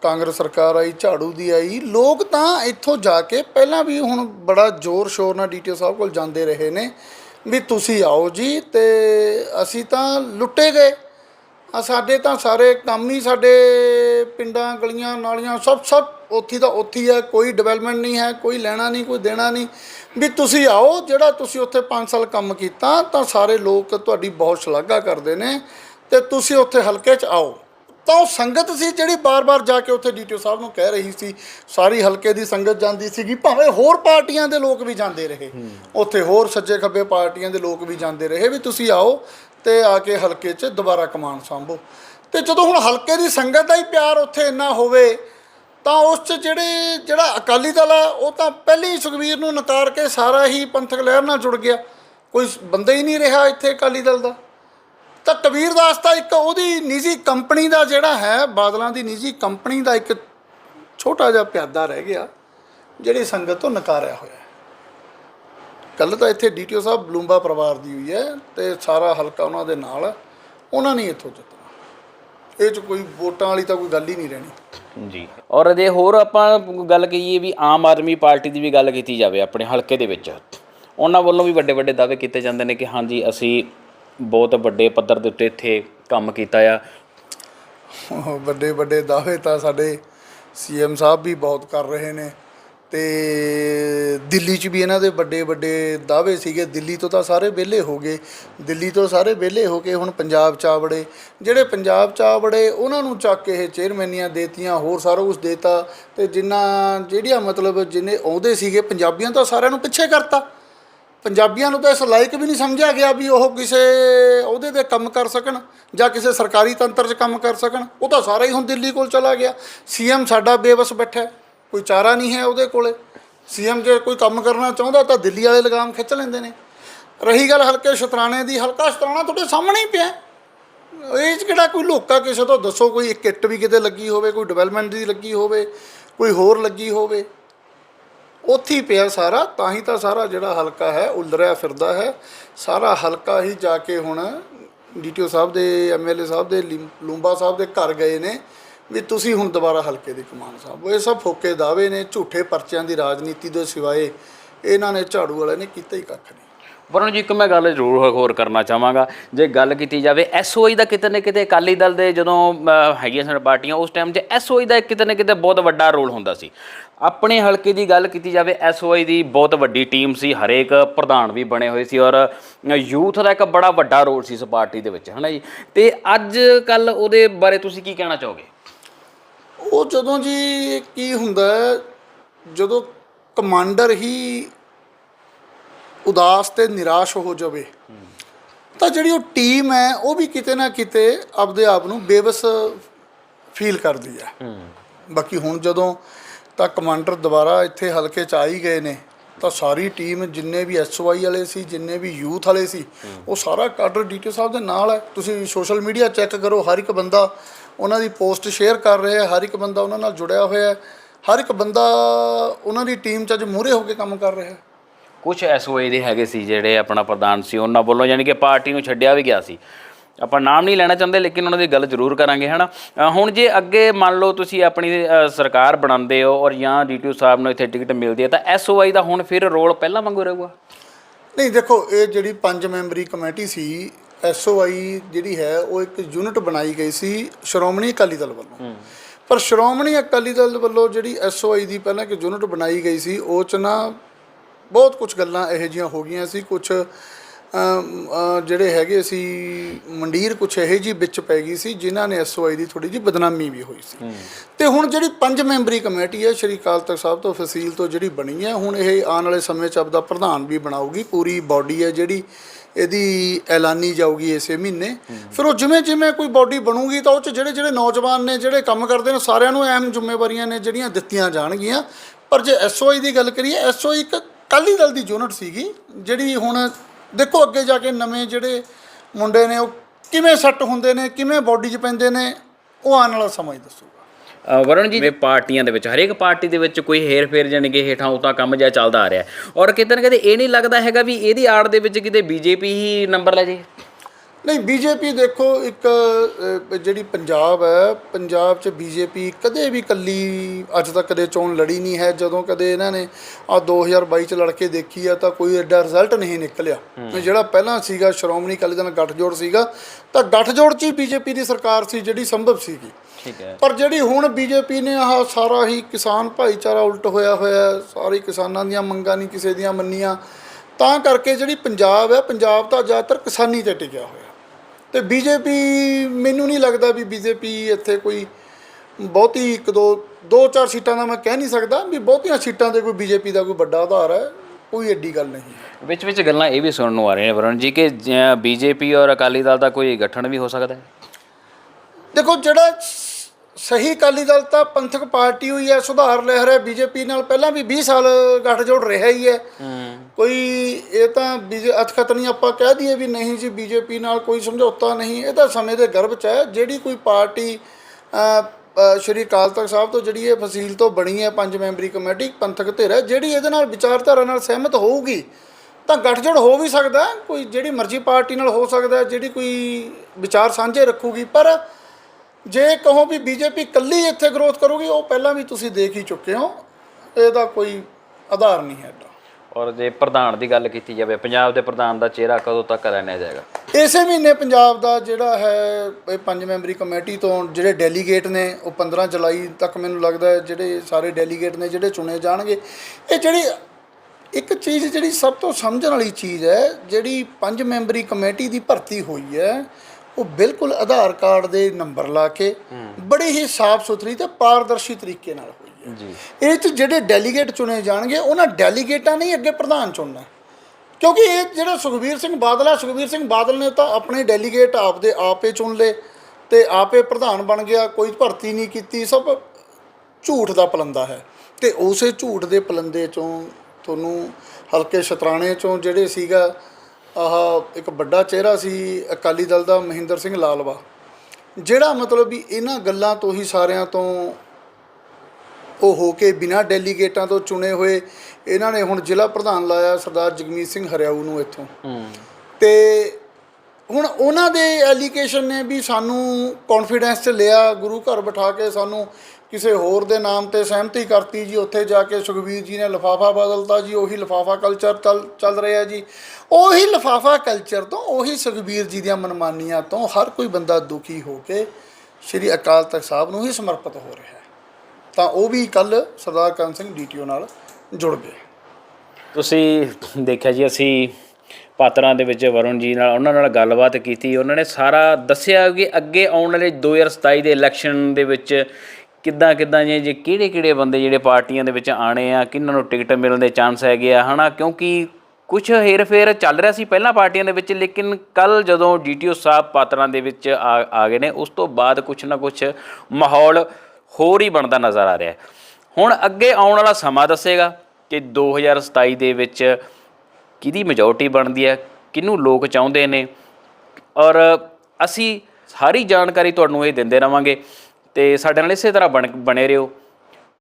Speaker 2: ਕਾਂਗਰਸ ਸਰਕਾਰ ਆਈ ਝਾੜੂ ਦੀ ਆਈ ਲੋਕ ਤਾਂ ਇੱਥੋਂ ਜਾ ਕੇ ਪਹਿਲਾਂ ਵੀ ਹੁਣ ਬੜਾ ਜ਼ੋਰ ਸ਼ੋਰ ਨਾਲ ਡੀਟੀਓ ਸਾਹਿਬ ਕੋਲ ਜਾਂਦੇ ਰਹੇ ਨੇ ਵੀ ਤੁਸੀਂ ਆਓ ਜੀ ਤੇ ਅਸੀਂ ਤਾਂ ਲੁੱਟੇ ਗਏ। ਆ ਸਾਡੇ ਤਾਂ ਸਾਰੇ ਕੰਮ ਹੀ ਸਾਡੇ ਪਿੰਡਾਂ ਗਲੀਆਂ ਨਾਲੀਆਂ ਸਭ ਸਭ ਉੱਥੀ ਦਾ ਉੱਥੀ ਹੈ ਕੋਈ ਡਿਵੈਲਪਮੈਂਟ ਨਹੀਂ ਹੈ ਕੋਈ ਲੈਣਾ ਨਹੀਂ ਕੋਈ ਦੇਣਾ ਨਹੀਂ। ਵੀ ਤੁਸੀਂ ਆਓ ਜਿਹੜਾ ਤੁਸੀਂ ਉੱਥੇ 5 ਸਾਲ ਕੰਮ ਕੀਤਾ ਤਾਂ ਸਾਰੇ ਲੋਕ ਤੁਹਾਡੀ ਬਹੁਤ ਸ਼ਲਾਘਾ ਕਰਦੇ ਨੇ ਤੇ ਤੁਸੀਂ ਉੱਥੇ ਹਲਕੇ 'ਚ ਆਓ। ਤਾਂ ਉਹ ਸੰਗਤ ਸੀ ਜਿਹੜੀ ਬਾਰ-ਬਾਰ ਜਾ ਕੇ ਉੱਥੇ ਡੀਟੀਓ ਸਾਹਿਬ ਨੂੰ ਕਹਿ ਰਹੀ ਸੀ ਸਾਰੀ ਹਲਕੇ ਦੀ ਸੰਗਤ ਜਾਂਦੀ ਸੀਗੀ ਭਾਵੇਂ ਹੋਰ ਪਾਰਟੀਆਂ ਦੇ ਲੋਕ ਵੀ ਜਾਂਦੇ ਰਹੇ। ਉੱਥੇ ਹੋਰ ਸੱਜੇ ਖੱਬੇ ਪਾਰਟੀਆਂ ਦੇ ਲੋਕ ਵੀ ਜਾਂਦੇ ਰਹੇ ਵੀ ਤੁਸੀਂ ਆਓ ਤੇ ਆ ਕੇ ਹਲਕੇ 'ਚ ਦੁਬਾਰਾ ਕਮਾਨ ਸੰਭੋ। ਤੇ ਜਦੋਂ ਹੁਣ ਹਲਕੇ ਦੀ ਸੰਗਤ ਦਾ ਹੀ ਪਿਆਰ ਉੱਥੇ ਇੰਨਾ ਹੋਵੇ, ਤਾਂ ਉਸ 'ਚ ਜਿਹੜੇ, ਜਿਹੜਾ ਅਕਾਲੀ ਦਲ ਆ, ਉਹ ਤਾਂ ਪਹਿਲੀ ਹੀ ਸੁਖਵੀਰ ਨੂੰ ਨਕਾਰ ਕੇ ਸਾਰਾ ਹੀ ਪੰਥਕ ਲਹਿਰ ਨਾਲ ਜੁੜ ਗਿਆ। ਕੋਈ ਬੰਦਾ ਹੀ ਨਹੀਂ ਰਿਹਾ ਇੱਥੇ ਅਕਾਲੀ ਦਲ ਦਾ। ਤਾਂ ਕਬੀਰ ਦਾਸ ਤਾਂ ਇੱਕ ਉਹਦੀ ਨਿੱਜੀ ਕੰਪਨੀ ਦਾ ਜਿਹੜਾ ਹੈ, ਬਾਦਲਾਂ ਦੀ ਨਿੱਜੀ ਕੰਪਨੀ ਦਾ ਇੱਕ ਛੋਟਾ ਜਿਹਾ ਪਿਆਦਾ ਰਹਿ ਗਿਆ, ਜਿਹੜੀ ਸੰਗਤ ਤੋਂ ਨਕਾਰਿਆ ਹੋਇਆ ਕੱਲ ਤਾਂ ਇੱਥੇ ਡੀਟੀਓ ਸਾਹਿਬ ਬਲੂੰਬਾ ਪਰਿਵਾਰ ਦੀ ਹੋਈ ਹੈ ਤੇ ਸਾਰਾ ਹਲਕਾ ਉਹਨਾਂ ਦੇ ਨਾਲ ਹੈ। ਉਹਨਾਂ ਨੇ ਇੱਥੋਂ ਜਿੱਤਣਾ। ਇਹ ਚ ਕੋਈ ਵੋਟਾਂ ਵਾਲੀ ਤਾਂ ਕੋਈ ਗੱਲ ਹੀ ਨਹੀਂ ਰਹਿਣੀ।
Speaker 1: ਜੀ। ਔਰ ਜੇ ਹੋਰ ਆਪਾਂ ਗੱਲ ਕਹੀਏ ਵੀ ਆਮ ਆਦਮੀ ਪਾਰਟੀ ਦੀ ਵੀ ਗੱਲ ਕੀਤੀ ਜਾਵੇ ਆਪਣੇ ਹਲਕੇ ਦੇ ਵਿੱਚ। ਉਹਨਾਂ ਵੱਲੋਂ ਵੀ ਵੱਡੇ ਵੱਡੇ ਦਾਅਵੇ ਕੀਤੇ ਜਾਂਦੇ ਨੇ ਕਿ ਹਾਂਜੀ ਅਸੀਂ ਬਹੁਤ ਵੱਡੇ ਪੱਧਰ ਦੇ ਉੱਤੇ ਇੱਥੇ ਕੰਮ ਕੀਤਾ ਆ।
Speaker 2: ਵੱਡੇ ਵੱਡੇ ਦਾਅਵੇ ਤਾਂ ਸਾਡੇ ਸੀਐਮ ਸਾਹਿਬ ਵੀ ਬਹੁਤ ਕਰ ਰਹੇ ਨੇ। ਤੇ ਦਿੱਲੀ 'ਚ ਵੀ ਇਹਨਾਂ ਦੇ ਵੱਡੇ ਵੱਡੇ ਦਾਅਵੇ ਸੀਗੇ। ਦਿੱਲੀ ਤੋਂ ਤਾਂ ਸਾਰੇ ਵਿਹਲੇ ਹੋ ਗਏ। ਦਿੱਲੀ ਤੋਂ ਸਾਰੇ ਵਿਹਲੇ ਹੋ ਕੇ ਹੁਣ ਪੰਜਾਬ 'ਚ ਆ ਵੜੇ ਜਿਹੜੇ ਪੰਜਾਬ 'ਚ ਆ ਵੜੇ ਉਹਨਾਂ ਨੂੰ ਚੱਕ ਕੇ ਇਹ ਚੇਅਰਮੈਨੀਆਂ ਦੇਤੀਆਂ, ਹੋਰ ਸਾਰਾ ਕੁਝ ਦੇਤਾ ਤੇ ਜਿੰਨਾ ਜਿਹੜੀਆਂ ਮਤਲਬ ਜਿੰਨੇ ਆਉਂਦੇ ਸੀਗੇ, ਪੰਜਾਬੀਆਂ ਤਾਂ ਸਾਰਿਆਂ ਨੂੰ ਪਿੱਛੇ ਕਰਤਾ। ਪੰਜਾਬੀਆਂ ਨੂੰ ਤਾਂ ਇਸ ਲਾਇਕ ਵੀ ਨਹੀਂ ਸਮਝਿਆ ਗਿਆ ਵੀ ਉਹ ਕਿਸੇ ਉਹਦੇ ਤੇ ਕੰਮ ਕਰ ਸਕਣ ਜਾਂ ਕਿਸੇ ਸਰਕਾਰੀ ਤੰਤਰ 'ਚ ਕੰਮ ਕਰ ਸਕਣ। ਉਹ ਤਾਂ ਸਾਰਾ ਹੀ ਹੁਣ ਦਿੱਲੀ ਕੋਲ ਚਲਾ ਗਿਆ। ਸੀਐਮ ਸਾਡਾ ਬੇਵਸ ਬੈਠਾ ਕੋਈ ਚਾਰਾ ਨਹੀਂ ਹੈ ਉਹਦੇ ਕੋਲੇ। ਸੀਐਮ ਜੇ ਕੋਈ ਕੰਮ ਕਰਨਾ ਚਾਹੁੰਦਾ ਤਾਂ ਦਿੱਲੀ ਵਾਲੇ ਲਗਾਮ ਖਿੱਚ ਲੈਂਦੇ ਨੇ। ਰਹੀ ਗੱਲ ਹਲਕੇ ਸ਼ਤਰਾਣੇ ਦੀ, ਹਲਕਾ ਸ਼ਤਰਾਣਾ ਤੁਹਾਡੇ ਸਾਹਮਣੇ ਹੀ ਪਿਆ ਇਹ 'ਚ ਕਿਹੜਾ ਕੋਈ ਲੋਕਾ ਕਿਸੇ ਤੋਂ ਦੱਸੋ, ਕੋਈ ਇੱਕ ਕਿੱਟ ਵੀ ਕਿਤੇ ਲੱਗੀ ਹੋਵੇ, ਕੋਈ ਡਿਵੈਲਪਮੈਂਟ ਦੀ ਲੱਗੀ ਹੋਵੇ, ਕੋਈ ਹੋਰ ਲੱਗੀ ਹੋਵੇ। ਉੱਥੇ ਹੀ ਪਿਆ ਸਾਰਾ, ਤਾਂ ਹੀ ਤਾਂ ਸਾਰਾ ਜਿਹੜਾ ਹਲਕਾ ਹੈ, ਉਲਰਿਆ ਫਿਰਦਾ ਹੈ। ਸਾਰਾ ਹਲਕਾ ਹੀ ਜਾ ਕੇ ਹੁਣ ਡੀਟੀਓ ਸਾਹਿਬ ਦੇ ਐਮਐਲਏ ਸਾਹਿਬ ਦੇ, ਲਿੰ- ਲੂੰਬਾ ਸਾਹਿਬ ਦੇ ਘਰ ਗਏ ਨੇ। ਵੀ ਤੁਸੀਂ ਹੁਣ ਦੁਬਾਰਾ ਹਲਕੇ ਦੀ ਕਮਾਨ ਸਾਹਿਬ ਇਹ ਸਭ ਫੋਕੇ ਦਾਅਵੇ ਨੇ ਝੂਠੇ ਪਰਚਿਆਂ ਦੀ ਰਾਜਨੀਤੀ ਦੇ ਸਿਵਾਏ ਇਹਨਾਂ ਨੇ ਝਾੜੂ ਵਾਲੇ ਨੇ ਕੀਤਾ ਹੀ ਕੱਖ ਨਹੀਂ।
Speaker 1: ਵਰੁਣ ਜੀ ਇੱਕ ਮੈਂ ਗੱਲ ਜ਼ਰੂਰ ਹੋਰ- ਕਰਨਾ ਚਾਹਾਂਗਾ। ਜੇ ਗੱਲ ਕੀਤੀ ਜਾਵੇ ਐਸਓਈ ਦਾ ਕਿਤੇ ਨਾ ਕਿਤੇ ਅਕਾਲੀ ਦਲ ਦੇ ਜਦੋਂ ਅ, ਹੈਗੀਆਂ ਸਨ ਪਾਰਟੀਆਂ ਉਸ ਟਾਈਮ 'ਚ ਐਸਓਈ ਦਾ ਕਿਤੇ ਨਾ ਕਿਤੇ ਬਹੁਤ ਵੱਡਾ ਰੋਲ ਹੁੰਦਾ ਸੀ। ਆਪਣੇ ਹਲਕੇ ਦੀ ਗੱਲ ਕੀਤੀ ਜਾਵੇ ਐਸਓਆਈ ਦੀ ਬਹੁਤ ਵੱਡੀ ਟੀਮ ਸੀ ਹਰੇਕ ਪ੍ਰਧਾਨ ਵੀ ਬਣੇ ਹੋਏ ਸੀ ਔਰ ਯੂਥ ਦਾ ਇੱਕ ਬੜਾ ਵੱਡਾ ਰੋਲ ਸੀ ਇਸ ਪਾਰਟੀ ਦੇ ਵਿੱਚ ਹਨਾ ਜੀ? ਤੇ ਅੱਜ ਕੱਲ ਉਹਦੇ ਬਾਰੇ ਤੁਸੀਂ ਕੀ ਕਹਿਣਾ ਚਾਹੋਗੇ?
Speaker 2: ਉਹ ਜਦੋਂ ਜੀ ਕੀ ਹੁੰਦਾ ਜਦੋਂ ਕਮਾਂਡਰ ਹੀ ਉਦਾਸ ਤੇ ਨਿਰਾਸ਼ ਹੋ ਜਾਵੇ ਤਾਂ ਜਿਹੜੀ ਉਹ ਟੀਮ ਹੈ ਉਹ ਵੀ ਕਿਤੇ ਨਾ ਕਿਤੇ ਆਪਦੇ ਆਪ ਨੂੰ ਬੇਵਸ ਫੀਲ ਕਰਦੀ ਹੈ। ਬਾਕੀ ਹੁਣ ਜਦੋਂ ਤਾਂ ਕਮਾਂਡਰ ਦੁਬਾਰਾ ਇੱਥੇ ਹਲਕੇ ਚ ਆ ਹੀ ਗਏ ਨੇ ਤਾਂ ਸਾਰੀ ਟੀਮ ਜਿੰਨੇ ਵੀ ਐਸਓਆਈ ਵਾਲੇ ਸੀ, ਜਿੰਨੇ ਵੀ ਯੂਥ ਵਾਲੇ ਸੀ, ਉਹ ਸਾਰਾ ਕਾਡਰ ਡੀਟੀ ਸਾਹਿਬ ਦੇ ਨਾਲ ਹੈ। ਤੁਸੀਂ ਸੋਸ਼ਲ ਮੀਡੀਆ ਚੈੱਕ ਕਰੋ, ਹਰ ਇੱਕ ਬੰਦਾ ਉਹਨਾਂ ਦੀ ਪੋਸਟ ਸ਼ੇਅਰ ਕਰ ਰਿਹਾ ਹੈ, ਹਰ ਇੱਕ ਬੰਦਾ ਉਹਨਾਂ ਨਾਲ ਜੁੜਿਆ ਹੋਇਆ ਹੈ। ਹਰ ਇੱਕ ਬੰਦਾ ਉਹਨਾਂ ਦੀ ਟੀਮ ਚ ਅੱਜ ਮੂਹਰੇ ਹੋ ਕੇ ਕੰਮ ਕਰ ਰਿਹਾ ਹੈ।
Speaker 1: ਕੁਝ ਐਸਓਏ ਦੇ ਹੈਗੇ ਸੀ ਜਿਹੜੇ ਆਪਣਾ ਪ੍ਰਧਾਨ ਸੀ, ਉਹਨਾਂ ਵੱਲੋਂ ਯਾਨੀ ਕਿ ਪਾਰਟੀ ਨੂੰ ਛੱਡਿਆ ਵੀ ਗਿਆ ਸੀ। ਆਪਾਂ ਨਾਮ ਨਹੀਂ ਲੈਣਾ ਚਾਹੁੰਦੇ ਲੇਕਿਨ ਉਹਨਾਂ ਦੀ ਗੱਲ ਜ਼ਰੂਰ ਕਰਾਂਗੇ ਹਨਾ? ਹੁਣ ਜੇ ਅੱਗੇ ਮੰਨ ਲਓ ਤੁਸੀਂ ਆਪਣੀ ਸਰਕਾਰ ਬਣਾਉਂਦੇ ਹੋ ਔਰ ਜਾਂ ਡੀਟੀਓ ਸਾਹਿਬ ਨੂੰ ਇੱਥੇ ਟਿਕਟ ਮਿਲਦੀ ਹੈ ਤਾਂ ਐਸਓਆਈ ਦਾ ਹੁਣ ਫਿਰ ਰੋਲ ਪਹਿਲਾਂ ਵਾਂਗੂ ਰਹੂਗਾ?
Speaker 2: ਨਹੀਂ ਦੇਖੋ ਇਹ ਜਿਹੜੀ ਪੰਜ ਮੈਂਬਰੀ ਕਮੇਟੀ ਸੀ ਐਸਓਆਈ ਜਿਹੜੀ ਹੈ ਉਹ ਇੱਕ ਯੂਨਿਟ ਬਣਾਈ ਗਈ ਸੀ ਸ਼੍ਰੋਮਣੀ ਅਕਾਲੀ ਦਲ ਵੱਲੋਂ। ਪਰ ਸ਼੍ਰੋਮਣੀ ਅਕਾਲੀ ਦਲ ਵੱਲੋਂ ਜਿਹੜੀ ਐਸਓਆਈ ਦੀ ਪਹਿਲਾਂ ਇੱਕ ਯੂਨਿਟ ਬਣਾਈ ਗਈ ਸੀ ਉਹ ਚ ਨਾ ਬਹੁਤ ਕੁਝ ਗੱਲਾਂ ਇਹੋ ਜਿਹੀਆਂ ਹੋ ਗਈਆਂ ਸੀ ਕੁਝ ਜਿਹੜੇ ਹੈਗੇ ਸੀ ਮੰਡੀਰ ਕੁਝ ਇਹੋ ਜਿਹੀ ਵਿੱਚ ਪੈ ਗਈ ਸੀ ਜਿਨ੍ਹਾਂ ਨੇ ਐਸਓਆਈ ਦੀ ਥੋੜੀ ਜਿਹੀ ਬਦਨਾਮੀ ਵੀ ਹੋਈ ਸੀ। ਤੇ ਹੁਣ ਜਿਹੜੀ ਪੰਜ ਮੈਂਬਰੀ ਕਮੇਟੀ ਹੈ ਸ਼੍ਰੀ ਅਕਾਲ ਤਖਤ ਸਾਹਿਬ ਤੋਂ ਫਸੀਲ ਤੋਂ ਜਿਹੜੀ ਬਣੀ ਹੈ ਹੁਣ ਇਹ ਆਉਣ ਵਾਲੇ ਸਮੇਂ 'ਚ ਆਪਦਾ ਪ੍ਰਧਾਨ ਵੀ ਬਣਾਊਗੀ ਪੂਰੀ ਬਾਡੀ ਹੈ ਜਿਹੜੀ ਇਹਦੀ ਐਲਾਨੀ ਜਾਊਗੀ ਇਸੇ ਮਹੀਨੇ। ਫਿਰ ਉਹ ਜਿਵੇਂ ਜਿਵੇਂ ਕੋਈ ਬਾਡੀ ਬਣੂਗੀ ਤਾਂ ਉਹ 'ਚ ਜਿਹੜੇ ਜਿਹੜੇ ਨੌਜਵਾਨ ਨੇ ਜਿਹੜੇ ਕੰਮ ਕਰਦੇ ਨੇ ਸਾਰਿਆਂ ਨੂੰ ਅਹਿਮ ਜ਼ਿੰਮੇਵਾਰੀਆਂ ਨੇ ਜਿਹੜੀਆਂ ਦਿੱਤੀਆਂ ਜਾਣਗੀਆਂ। ਪਰ ਜੇ ਐਸਓਆਈ ਦੀ ਗੱਲ ਕਰੀਏ ਐਸਓਆਈ ਇੱਕ ਅਕਾਲੀ ਦਲ ਦੀ ਯੂਨਿਟ ਸੀਗੀ ਜਿਹੜੀ ਹੁਣ ਦੇਖੋ ਅੱਗੇ ਜਾ ਕੇ ਨਵੇਂ ਜਿਹੜੇ ਮੁੰਡੇ ਨੇ ਉਹ ਕਿਵੇਂ ਸੈੱਟ ਹੁੰਦੇ ਨੇ ਕਿਵੇਂ ਬਾਡੀ 'ਚ ਪੈਂਦੇ ਨੇ ਉਹ ਆਉਣ ਵਾਲਾ ਸਮਾਂ ਹੀ ਦੱਸੂਗਾ
Speaker 1: ਅ, ਵਰੁਣ ਜੀ ਜਿਵੇਂ ਪਾਰਟੀਆਂ ਦੇ ਵਿੱਚ ਹਰੇਕ ਪਾਰਟੀ ਦੇ ਵਿੱਚ ਕੋਈ ਹੇਰ ਫੇਰ ਜਾਣੀ ਕਿ ਹੇਠਾਂ ਉਤਾਂ ਕੰਮ ਜਿਹਾ ਚੱਲਦਾ ਆ ਰਿਹਾ ਹੈ। ਔਰ ਕਿਤੇ ਨਾ ਕਿਤੇ ਇਹ ਨਹੀਂ ਲੱਗਦਾ ਹੈਗਾ ਵੀ ਇਹਦੀ ਆੜ ਦੇ ਵਿੱਚ ਕਿਤੇ ਬੀਜੇਪੀ ਹੀ ਨੰਬਰ ਲੈ ਜੇ
Speaker 2: ਨਹੀਂ ਬੀਜੇਪੀ ਦੇਖੋ ਇੱਕ ਜਿਹੜੀ ਪੰਜਾਬ ਹੈ ਪੰਜਾਬ 'ਚ ਬੀਜੇਪੀ ਕਦੇ ਵੀ ਕੱਲੀ ਅੱਜ ਤੱਕ ਕਦੇ ਚੋਣ ਲੜੀ ਨਹੀਂ ਹੈ। ਜਦੋਂ ਕਦੇ ਇਹਨਾਂ ਨੇ ਆ 2022 ਚ ਲੜ ਕੇ ਦੇਖੀ ਆ ਤਾਂ ਕੋਈ ਐਡਾ ਰਿਜ਼ਲਟ ਨਹੀਂ ਨਿਕਲਿਆ। ਜਿਹੜਾ ਪਹਿਲਾਂ ਸੀਗਾ ਸ਼੍ਰੋਮਣੀ ਅਕਾਲੀ ਦਲ ਗੱਠਜੋੜ ਸੀਗਾ ਤਾਂ ਗੱਠਜੋੜ 'ਚ ਹੀ ਬੀਜੇਪੀ ਦੀ ਸਰਕਾਰ ਸੀ ਜਿਹੜੀ ਸੰਭਵ ਸੀਗੀ।
Speaker 1: ਠੀਕ ਹੈ।
Speaker 2: ਪਰ ਜਿਹੜੀ ਹੁਣ ਬੀਜੇਪੀ ਨੇ ਆਹ ਸਾਰਾ ਹੀ ਕਿਸਾਨ ਭਾਈਚਾਰਾ ਉਲਟ ਹੋਇਆ ਹੋਇਆ ਸਾਰੇ ਕਿਸਾਨਾਂ ਦੀਆਂ ਮੰਗਾਂ ਨਹੀਂ ਕਿਸੇ ਦੀਆਂ ਮੰਨੀਆਂ ਤਾਂ ਕਰਕੇ ਜਿਹੜੀ ਪੰਜਾਬ ਹੈ ਪੰਜਾਬ ਤਾਂ ਜ਼ਿਆਦਾਤਰ ਕਿਸਾਨੀ ਤੇ ਟਿਕਿਆ ਹੋਇਆ। ਤੇ ਬੀਜੇਪੀ ਮੈਨੂੰ ਨਹੀਂ ਲੱਗਦਾ ਵੀ ਬੀਜੇਪੀ ਇੱਥੇ ਕੋਈ ਬਹੁਤੀ ਇੱਕ ਦੋ ਦੋ ਚਾਰ ਸੀਟਾਂ ਦਾ ਮੈਂ ਕਹਿ ਨਹੀਂ ਸਕਦਾ ਵੀ ਬਹੁਤੀਆਂ ਸੀਟਾਂ ਤੇ ਕੋਈ ਬੀਜੇਪੀ ਦਾ ਕੋਈ ਵੱਡਾ ਆਧਾਰ ਹੈ ਕੋਈ ਐਡੀ ਗੱਲ ਨਹੀਂ
Speaker 1: ਵਿੱਚ ਵਿੱਚ ਗੱਲਾਂ ਇਹ ਵੀ ਸੁਣਨ ਨੂੰ ਆ ਰਹੀਆਂ ਨੇ ਵਰੁਣ ਜੀ ਕਿ ਬੀਜੇਪੀ ਔਰ ਅਕਾਲੀ ਦਲ ਦਾ ਕੋਈ ਗਠਨ ਵੀ ਹੋ ਸਕਦਾ ਹੈ?
Speaker 2: ਦੇਖੋ ਜਿਹੜਾ ਸਹੀ ਅਕਾਲੀ ਦਲ ਤਾਂ ਪੰਥਕ ਪਾਰਟੀ ਹੋਈ ਹੈ ਸੁਧਾਰ ਲਹਿਰ ਹੈ ਬੀਜੇਪੀ ਨਾਲ ਪਹਿਲਾਂ ਵੀ 20 ਸਾਲ ਗੱਠਜੋੜ ਰਿਹਾ ਹੀ ਹੈ। ਕੋਈ ਇਹ ਤਾਂ ਅਥਕਤ ਨਹੀਂ ਆਪਾਂ ਕਹਿ ਦਈਏ ਵੀ ਨਹੀਂ ਜੀ ਬੀਜੇਪੀ ਨਾਲ ਕੋਈ ਸਮਝੌਤਾ ਨਹੀਂ। ਇਹ ਤਾਂ ਸਮੇਂ ਦੇ ਗਰਭ 'ਚ ਹੈ। ਜਿਹੜੀ ਕੋਈ ਪਾਰਟੀ ਸ਼੍ਰੀ ਅਕਾਲ ਤਖਤ ਸਾਹਿਬ ਤੋਂ ਜਿਹੜੀ ਇਹ ਫਸੀਲ ਤੋਂ ਬਣੀ ਹੈ ਪੰਜ ਮੈਂਬਰੀ ਕਮੇਟੀ ਪੰਥਕ ਧਿਰ ਹੈ ਜਿਹੜੀ ਇਹਦੇ ਨਾਲ ਵਿਚਾਰਧਾਰਾ ਨਾਲ ਸਹਿਮਤ ਹੋਊਗੀ ਤਾਂ ਗੱਠਜੋੜ ਹੋ ਵੀ ਸਕਦਾ ਕੋਈ ਜਿਹੜੀ ਮਰਜ਼ੀ ਪਾਰਟੀ ਨਾਲ ਹੋ ਸਕਦਾ ਜਿਹੜੀ ਕੋਈ ਵਿਚਾਰ ਸਾਂਝੇ ਰੱਖੂਗੀ ਪਰ ਜੇ ਕਹੋ ਵੀ ਬੀਜੇਪੀ ਕੱਲੀ ਇੱਥੇ ਗਰੋਥ ਕਰੂਗੀ ਉਹ ਪਹਿਲਾਂ ਵੀ ਤੁਸੀਂ ਦੇਖ ਹੀ ਚੁੱਕੇ ਹੋ। ਇਹਦਾ ਕੋਈ ਆਧਾਰ ਨਹੀਂ ਹੈ ਏਡਾ।
Speaker 1: ਔਰ ਜੇ ਪ੍ਰਧਾਨ ਦੀ ਗੱਲ ਕੀਤੀ ਜਾਵੇ ਪੰਜਾਬ ਦੇ ਪ੍ਰਧਾਨ ਦਾ ਚਿਹਰਾ ਕਦੋਂ ਤੱਕ ਰਹਿਣਾ ਜਾਏਗਾ?
Speaker 2: ਇਸੇ ਮਹੀਨੇ ਪੰਜਾਬ ਦਾ ਜਿਹੜਾ ਹੈ ਇਹ ਪੰਜ ਮੈਂਬਰੀ ਕਮੇਟੀ ਤੋਂ ਜਿਹੜੇ ਡੈਲੀਗੇਟ ਨੇ ਉਹ 15 ਜੁਲਾਈ ਤੱਕ ਮੈਨੂੰ ਲੱਗਦਾ ਜਿਹੜੇ ਸਾਰੇ ਡੈਲੀਗੇਟ ਨੇ ਜਿਹੜੇ ਚੁਣੇ ਜਾਣਗੇ। ਇਹ ਜਿਹੜੀ ਇੱਕ ਚੀਜ਼ ਜਿਹੜੀ ਸਭ ਤੋਂ ਸਮਝਣ ਵਾਲੀ ਚੀਜ਼ ਹੈ ਜਿਹੜੀ ਪੰਜ ਮੈਂਬਰੀ ਕਮੇਟੀ ਦੀ ਭਰਤੀ ਹੋਈ ਹੈ ਉਹ ਬਿਲਕੁਲ ਆਧਾਰ ਕਾਰਡ ਦੇ ਨੰਬਰ ਲਾ ਕੇ ਬੜੇ ਹੀ ਸਾਫ਼ ਸੁਥਰੀ ਤੇ ਪਾਰਦਰਸ਼ੀ ਤਰੀਕੇ ਨਾਲ ਹੋਈ ਹੈ।
Speaker 1: ਜੀ।
Speaker 2: ਇਹ 'ਚ ਜਿਹੜੇ ਡੈਲੀਗੇਟ ਚੁਣੇ ਜਾਣਗੇ ਉਹਨਾਂ ਡੈਲੀਗੇਟਾਂ ਨੇ ਅੱਗੇ ਪ੍ਰਧਾਨ ਚੁਣਨਾ ਕਿਉਂਕਿ ਇਹ ਜਿਹੜਾ ਸੁਖਬੀਰ ਸਿੰਘ ਬਾਦਲ ਆ ਸੁਖਬੀਰ ਸਿੰਘ ਬਾਦਲ ਨੇ ਤਾਂ ਆਪਣੇ ਡੈਲੀਗੇਟ ਆਪਦੇ ਆਪੇ ਚੁਣ ਲਏ ਤੇ ਆਪੇ ਪ੍ਰਧਾਨ ਬਣ ਗਿਆ ਕੋਈ ਭਰਤੀ ਨਹੀਂ ਕੀਤੀ ਸਭ ਝੂਠ ਦਾ ਪਲੰਦਾ ਹੈ। ਤੇ ਉਸੇ ਝੂਠ ਦੇ ਪਲੰਦੇ ਚੋਂ ਤੁਹਾਨੂੰ ਹਲਕੇ ਸ਼ਤਰਾਣੇ ਚੋਂ ਜਿਹੜੇ ਸੀਗਾ ਆਹ ਇੱਕ ਵੱਡਾ ਚਿਹਰਾ ਸੀ ਅਕਾਲੀ ਦਲ ਦਾ ਮਹਿੰਦਰ ਸਿੰਘ ਲਾਲਵਾ। ਜਿਹੜਾ ਮਤਲਬ ਵੀ ਇਹਨਾਂ ਗੱਲਾਂ ਤੋਂ ਹੀ ਸਾਰਿਆਂ ਤੋਂ ਉਹ ਹੋ ਕੇ ਬਿਨਾਂ ਡੈਲੀਗੇਟਾਂ ਤੋਂ ਚੁਣੇ ਹੋਏ ਇਹਨਾਂ ਨੇ ਹੁਣ ਜ਼ਿਲ੍ਹਾ ਪ੍ਰਧਾਨ ਲਾਇਆ ਸਰਦਾਰ ਜਗਮੀਤ ਸਿੰਘ ਹਰਿਆਊ ਨੂੰ ਇੱਥੋਂ। ਤੇ ਹੁਣ ਉਹਨਾਂ ਦੇ ਐਲੀਗੇਸ਼ਨ ਨੇ ਵੀ ਸਾਨੂੰ ਕੌਨਫੀਡੈਂਸ 'ਚ ਲਿਆ ਗੁਰੂ ਘਰ ਬਿਠਾ ਕੇ ਸਾਨੂੰ ਕਿਸੇ ਹੋਰ ਦੇ ਨਾਮ ਤੇ ਸਹਿਮਤੀ ਕਰਤੀ ਜੀ। ਉੱਥੇ ਜਾ ਕੇ ਸੁਖਬੀਰ ਜੀ ਨੇ ਲਿਫਾਫਾ ਬਦਲਤਾ ਜੀ। ਉਹੀ ਲਿਫਾਫਾ ਕਲਚਰ ਚੱਲ ਚੱਲ ਰਿਹਾ ਜੀ। ਉਹੀ ਲਿਫਾਫਾ ਕਲਚਰ ਤੋਂ ਉਹੀ ਸੁਖਬੀਰ ਜੀ ਦੀਆਂ ਮਨਮਾਨੀਆਂ ਤੋਂ ਹਰ ਕੋਈ ਬੰਦਾ ਦੁਖੀ ਹੋ ਕੇ ਸ਼੍ਰੀ ਅਕਾਲ ਤਖਤ ਸਾਹਿਬ ਨੂੰ ਹੀ ਸਮਰਪਿਤ ਹੋ ਰਿਹਾ ਹੈ। ਤਾਂ ਉਹ ਵੀ ਕੱਲ ਸਰਦਾਰ ਕਰਨ ਸਿੰਘ ਡੀਟੀਓ ਨਾਲ ਜੁੜ ਗਏ।
Speaker 1: ਤੁਸੀਂ ਦੇਖਿਆ ਜੀ, ਅਸੀਂ ਪਾਤਰਾਂ ਦੇ ਵਿੱਚ ਵਰੁਣ ਜੀ ਨਾਲ, ਉਹਨਾਂ ਨਾਲ ਗੱਲਬਾਤ ਕੀਤੀ। ਉਹਨਾਂ ਨੇ ਸਾਰਾ ਦੱਸਿਆ ਕਿ ਅੱਗੇ ਆਉਣ ਵਾਲੇ 2027 ਦੇ ਇਲੈਕਸ਼ਨ ਦੇ ਵਿੱਚ ਕਿੱਦਾਂ ਕਿੱਦਾਂ ਜੇ ਜੇ ਕਿਹੜੇ ਕਿਹੜੇ ਬੰਦੇ ਜਿਹੜੇ ਪਾਰਟੀਆਂ ਦੇ ਵਿੱਚ ਆਣੇ ਆ, ਕਿਹਨਾਂ ਨੂੰ ਟਿਕਟ ਮਿਲਣ ਦੇ ਚਾਂਸ ਹੈਗੇ ਆ, ਹਨਾ? ਕਿਉਂਕਿ ਕੁਝ ਹੇਰ-ਫੇਰ ਚੱਲ ਰਿਹਾ ਸੀ ਪਹਿਲਾਂ ਪਾਰਟੀਆਂ ਦੇ ਵਿੱਚ, ਲੇਕਿਨ ਕੱਲ ਜਦੋਂ ਡੀਟੀਓ ਸਾਹਿਬ ਪਾਤਰਾਂ ਦੇ ਵਿੱਚ ਆ ਆ ਗਏ ਨੇ, ਉਸ ਤੋਂ ਬਾਅਦ ਕੁਝ ਨਾ ਕੁਝ ਮਾਹੌਲ ਹੋਰ ਹੀ ਬਣਦਾ ਨਜ਼ਰ ਆ ਰਿਹਾ ਹੁਣ ਅੱਗੇ ਆਉਣ ਵਾਲਾ ਸਮਾਂ ਦੱਸੇਗਾ ਕਿ 2027 ਦੇ ਵਿੱਚ ਕਿਹਦੀ ਮੈਜੋਰਟੀ ਬਣਦੀ ਹੈ, ਕਿਹਨੂੰ ਲੋਕ ਚਾਹੁੰਦੇ ਨੇ। ਔਰ ਅਸੀਂ ਸਾਰੀ ਜਾਣਕਾਰੀ ਤੁਹਾਨੂੰ ਇਹ ਦਿੰਦੇ ਰਵਾਂਗੇ ਤੇ ਸਾਡੇ ਨਾਲ ਇਸੇ ਤਰ੍ਹਾਂ ਬਣ ਬਣੇ ਰਹੋ।